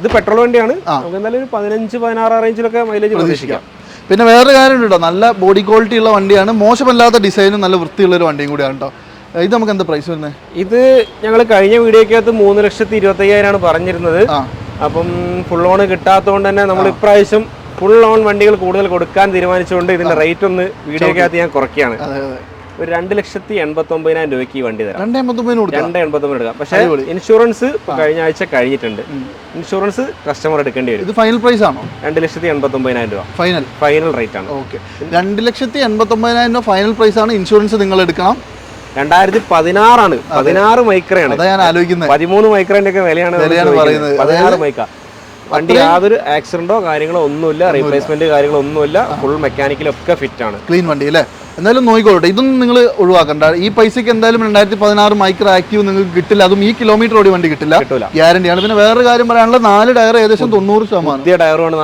ഇത് പെട്രോൾ വണ്ടിയാണ്. നമുക്ക് എന്തായാലും ഒരു പതിനഞ്ച് പതിനാറ് റേഞ്ചിലൊക്കെ മൈലേജ് പ്രതീക്ഷിക്കാം. പിന്നെ വേറൊരു കാര്യം കേട്ടോ. നല്ല ബോഡി ക്വാളിറ്റി ഉള്ള വണ്ടിയാണ്. മോശമല്ലാത്ത ഡിസൈനും നല്ല വൃത്തിയുള്ള ഒരു വണ്ടിയും കൂടിയാണ് കേട്ടോ. ഇത് നമുക്ക് എന്താ പ്രൈസ് വരുന്നത് ഇത് ഞങ്ങൾ കഴിഞ്ഞ വീഡിയോക്കകത്ത് മൂന്ന് ലക്ഷത്തി ഇരുപത്തി അയ്യായിരമാണ് പറഞ്ഞിരുന്നത് അപ്പം ഫുൾ ഓൺ കിട്ടാത്തതുകൊണ്ട് തന്നെ നമ്മൾ ഇപ്രാവശ്യം ഫുൾ ഓൺ വണ്ടികൾ കൂടുതൽ കൊടുക്കാൻ തീരുമാനിച്ചുകൊണ്ട് ഇതിന്റെ റേറ്റ് ഒന്ന് വീഡിയോക്കകത്ത് ഞാൻ കുറയ്ക്കുകയാണ്. ഒരു രണ്ട് ലക്ഷത്തി എൺപത്തി ഒമ്പതിനായിരം രൂപയ്ക്ക് ഈ വണ്ടി തരാം. രണ്ട് എൺപത്തി ഒമ്പത് എടുക്കാം പക്ഷേ ഇൻഷുറൻസ് കഴിഞ്ഞ ആഴ്ച കഴിഞ്ഞിട്ടുണ്ട്. ഇൻഷുറൻസ് കസ്റ്റമർ എടുക്കേണ്ടി വരും. ഇത് ഫൈനൽ പ്രൈസ് ആണോ? രണ്ട് ലക്ഷത്തി എൺപത്തി ഒമ്പതിനായിരം രൂപ. ഫൈനൽ ഫൈനൽ റേറ്റ് ആണ്. ഓക്കെ രണ്ട് ലക്ഷത്തി എൺപത്തി ഒമ്പതിനായിരം രൂപ ഫൈനൽ പ്രൈസ് ആണ്. ഇൻഷുറൻസ് നിങ്ങൾ എടുക്കണം. രണ്ടായിരത്തി പതിനാറാണ് പതിനാറ് മൈക്രയാണ്. ഞാൻ ആലോചിക്കുന്നത്. പതിമൂന്ന് മൈക്രന്റെ ഒക്കെ വിലയാണ് പറയുന്നത്. പതിനാറ് മൈക്ര. വണ്ടി യാതൊരു ആക്സിഡന്റോ കാര്യങ്ങളോ ഒന്നുമില്ല റീപ്ലേസ്മെന്റ് കാര്യങ്ങളോ ഒന്നുമില്ല. ഫുൾ മെക്കാനിക്കലൊക്കെ ഫിറ്റ് ആണ്. ക്ലീൻ വണ്ടി അല്ലേ? എന്തായാലും നോക്കിക്കോട്ടെ. ഇതൊന്നും നിങ്ങൾ ഒഴിവാക്കണ്ട. ഈ പൈസക്ക് എന്തായാലും രണ്ടായിരത്തി പതിനാറ് മൈക്രോ ആക്റ്റീവ് നിങ്ങൾക്ക് കിട്ടില്ല. അതും ഈ കിലോമീറ്റർ ഓടി വണ്ടി കിട്ടില്ല. ഗ്യാരണ്ടിയാണ് പിന്നെ വേറെ കാര്യം പറയാനുള്ള നാല് ടയർ ഏകദേശം തൊണ്ണൂറ് ശതമാനം. പുതിയ ടയറാണ്.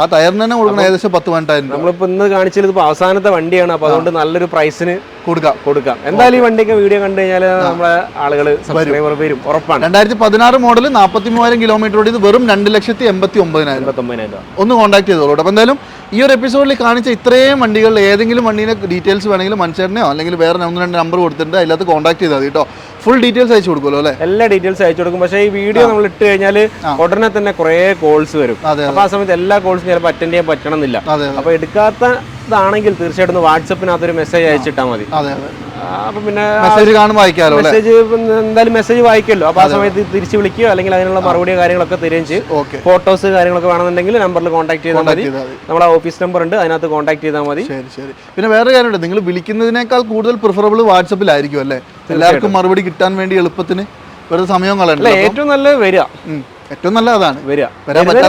ആ ടയറിന് തന്നെ കൊടുക്കണം ഏകദേശം പത്ത് പതിനെട്ടായിരം നമ്മളിപ്പോ ഇന്ന് കാണിച്ചത് ഇപ്പൊ അവസാനത്തെ വണ്ടിയാണ്. അപ്പൊ അതുകൊണ്ട് നല്ലൊരു പ്രൈസിന് കൊടുക്കാം കൊടുക്കാം. എന്തായാലും ഈ വണ്ടിയൊക്കെ വീഡിയോ കണ്ടു കഴിഞ്ഞാൽ നമ്മളെ ആളുകൾ സബ്സ്ക്രൈബർ വരും ഉറപ്പാണ്. രണ്ടായിരത്തി പതിനാറ് മോഡൽ നാൽപ്പത്തി മൂവായിരം കിലോമീറ്റർ ഓടി ഇത് വെറും രണ്ട് ലക്ഷത്തി എൺപത്തി ഒമ്പതിനായിരം ഒന്ന് കോൺടാക്ട് ചെയ്തോളൂ അപ്പം എന്തായാലും ഈ ഒരു എപ്പിസോഡിൽ കാണിച്ച ഇത്രയും വണ്ടികളിൽ ഏതെങ്കിലും വണ്ടീനെ ഡീറ്റെയിൽസ് വേണമെങ്കിൽ മനുഷ്യനെയോ അല്ലെങ്കിൽ വേറെ ഒന്ന് രണ്ട് നമ്പർ കൊടുത്തിട്ടുണ്ട് അതിനകത്ത് കോൺടാക്ട് ചെയ്താൽ മതി കേട്ടോ ഫുൾ ഡീറ്റെയിൽസ് അയച്ചു കൊടുക്കുമല്ലോ അല്ലേ? എല്ലാ ഡീറ്റെയിൽസ് അയച്ചു കൊടുക്കും. പക്ഷേ ഈ വീഡിയോ നമ്മൾ ഇട്ട് കഴിഞ്ഞാൽ ഉടനെ തന്നെ കുറേ കോൾസ് വരും. അപ്പോൾ ആ സമയത്ത് എല്ലാ കോൾസും ചിലപ്പോൾ അറ്റൻഡ് ചെയ്യാൻ പറ്റണമെന്നില്ല. അപ്പോൾ അപ്പൊ എടുക്കാത്തതാണെങ്കിൽ തീർച്ചയായിട്ടും വാട്സപ്പിനകത്ത് ഒരു മെസ്സേജ് അയച്ചിട്ടാൽ മതി. അപ്പൊ പിന്നെ മെസ്സേജ് കാണുമ്പോൾ മെസ്സേജ് എന്തായാലും മെസ്സേജ് വായിക്കല്ലോ. അപ്പൊ ആ സമയത്ത് തിരിച്ചു വിളിക്കുകയോ അല്ലെങ്കിൽ അതിനുള്ള മറുപടിയോ കാര്യങ്ങളൊക്കെ തിരിച്ച് ഫോട്ടോസ് കാര്യങ്ങളൊക്കെ വേണമെന്നുണ്ടെങ്കിൽ നമ്പറിൽ കോൺടാക്ട് ചെയ്താൽ മതി. നമ്മളെ ഓഫീസ് നമ്പർ ഉണ്ട്. അതിനകത്ത് കോൺടാക്ട് ചെയ്താൽ മതി. ശരി ശരി. പിന്നെ വേറെ കാര്യമുണ്ട്. നിങ്ങൾ വിളിക്കുന്നതിനേക്കാൾ കൂടുതൽ പ്രിഫറബിൾ വാട്സപ്പിലായിരിക്കും അല്ലേ? എല്ലാവർക്കും മറുപടി കിട്ടാൻ വേണ്ടി എളുപ്പത്തിന്. വെറുതെ സമയം ഏറ്റവും നല്ലത് വരിക. ഏറ്റവും നല്ല അതാണ് വരിക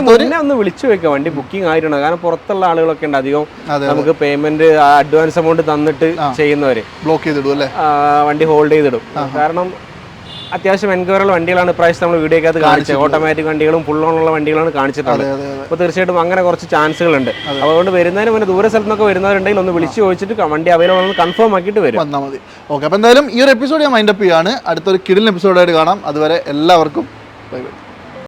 മുന്നേ ഒന്ന് വിളിച്ചു വെക്കുക വണ്ടി ബുക്കിംഗ് ആയിട്ടുണ്ട്. കാരണം പുറത്തുള്ള ആളുകളൊക്കെ ഉണ്ട്. അധികം നമുക്ക് പേയ്മെന്റ് അഡ്വാൻസ് എമൗണ്ട് തന്നിട്ട് ചെയ്യുന്നവര്. ബ്ലോക്ക് ചെയ്തിടും അല്ലേ? വണ്ടി ഹോൾഡ് ചെയ്തിടും. കാരണം അത്യാവശ്യം എൻക്വയറുള്ള വണ്ടികളാണ് ഇപ്രാവശ്യം നമ്മൾ വീഡിയോ അകത്ത് കാണിച്ചത്. ഓട്ടോമാറ്റിക് വണ്ടികളും ഫുൾ ഉള്ള വണ്ടികളാണ് കാണിച്ചിട്ടുള്ളത്. അപ്പോൾ തീർച്ചയായിട്ടും അങ്ങനെ കുറച്ച് ചാൻസുകൾ ഉണ്ട് അതുകൊണ്ട് വരുന്നതിന് മുന്നേ ദൂര സ്ഥലത്തൊക്കെ വരുന്നവരുണ്ടെങ്കിൽ ഒന്ന് വിളിച്ച് ചോദിച്ചിട്ട് വണ്ടി അവൈലബിൾ ആണെന്ന് കൺഫേം ആക്കിയിട്ട് വരും. വന്നാൽ മതി. ഓക്കെ അപ്പോൾ എന്തായാലും ഈ ഒരു എപ്പിസോഡ് ഞാൻ മൈൻഡപ്പ് ചെയ്യാണ്. അടുത്തൊരു കിടിലൻ എപ്പിസോഡായിട്ട് കാണാം. അതുവരെ എല്ലാവർക്കും ബൈ ബൈ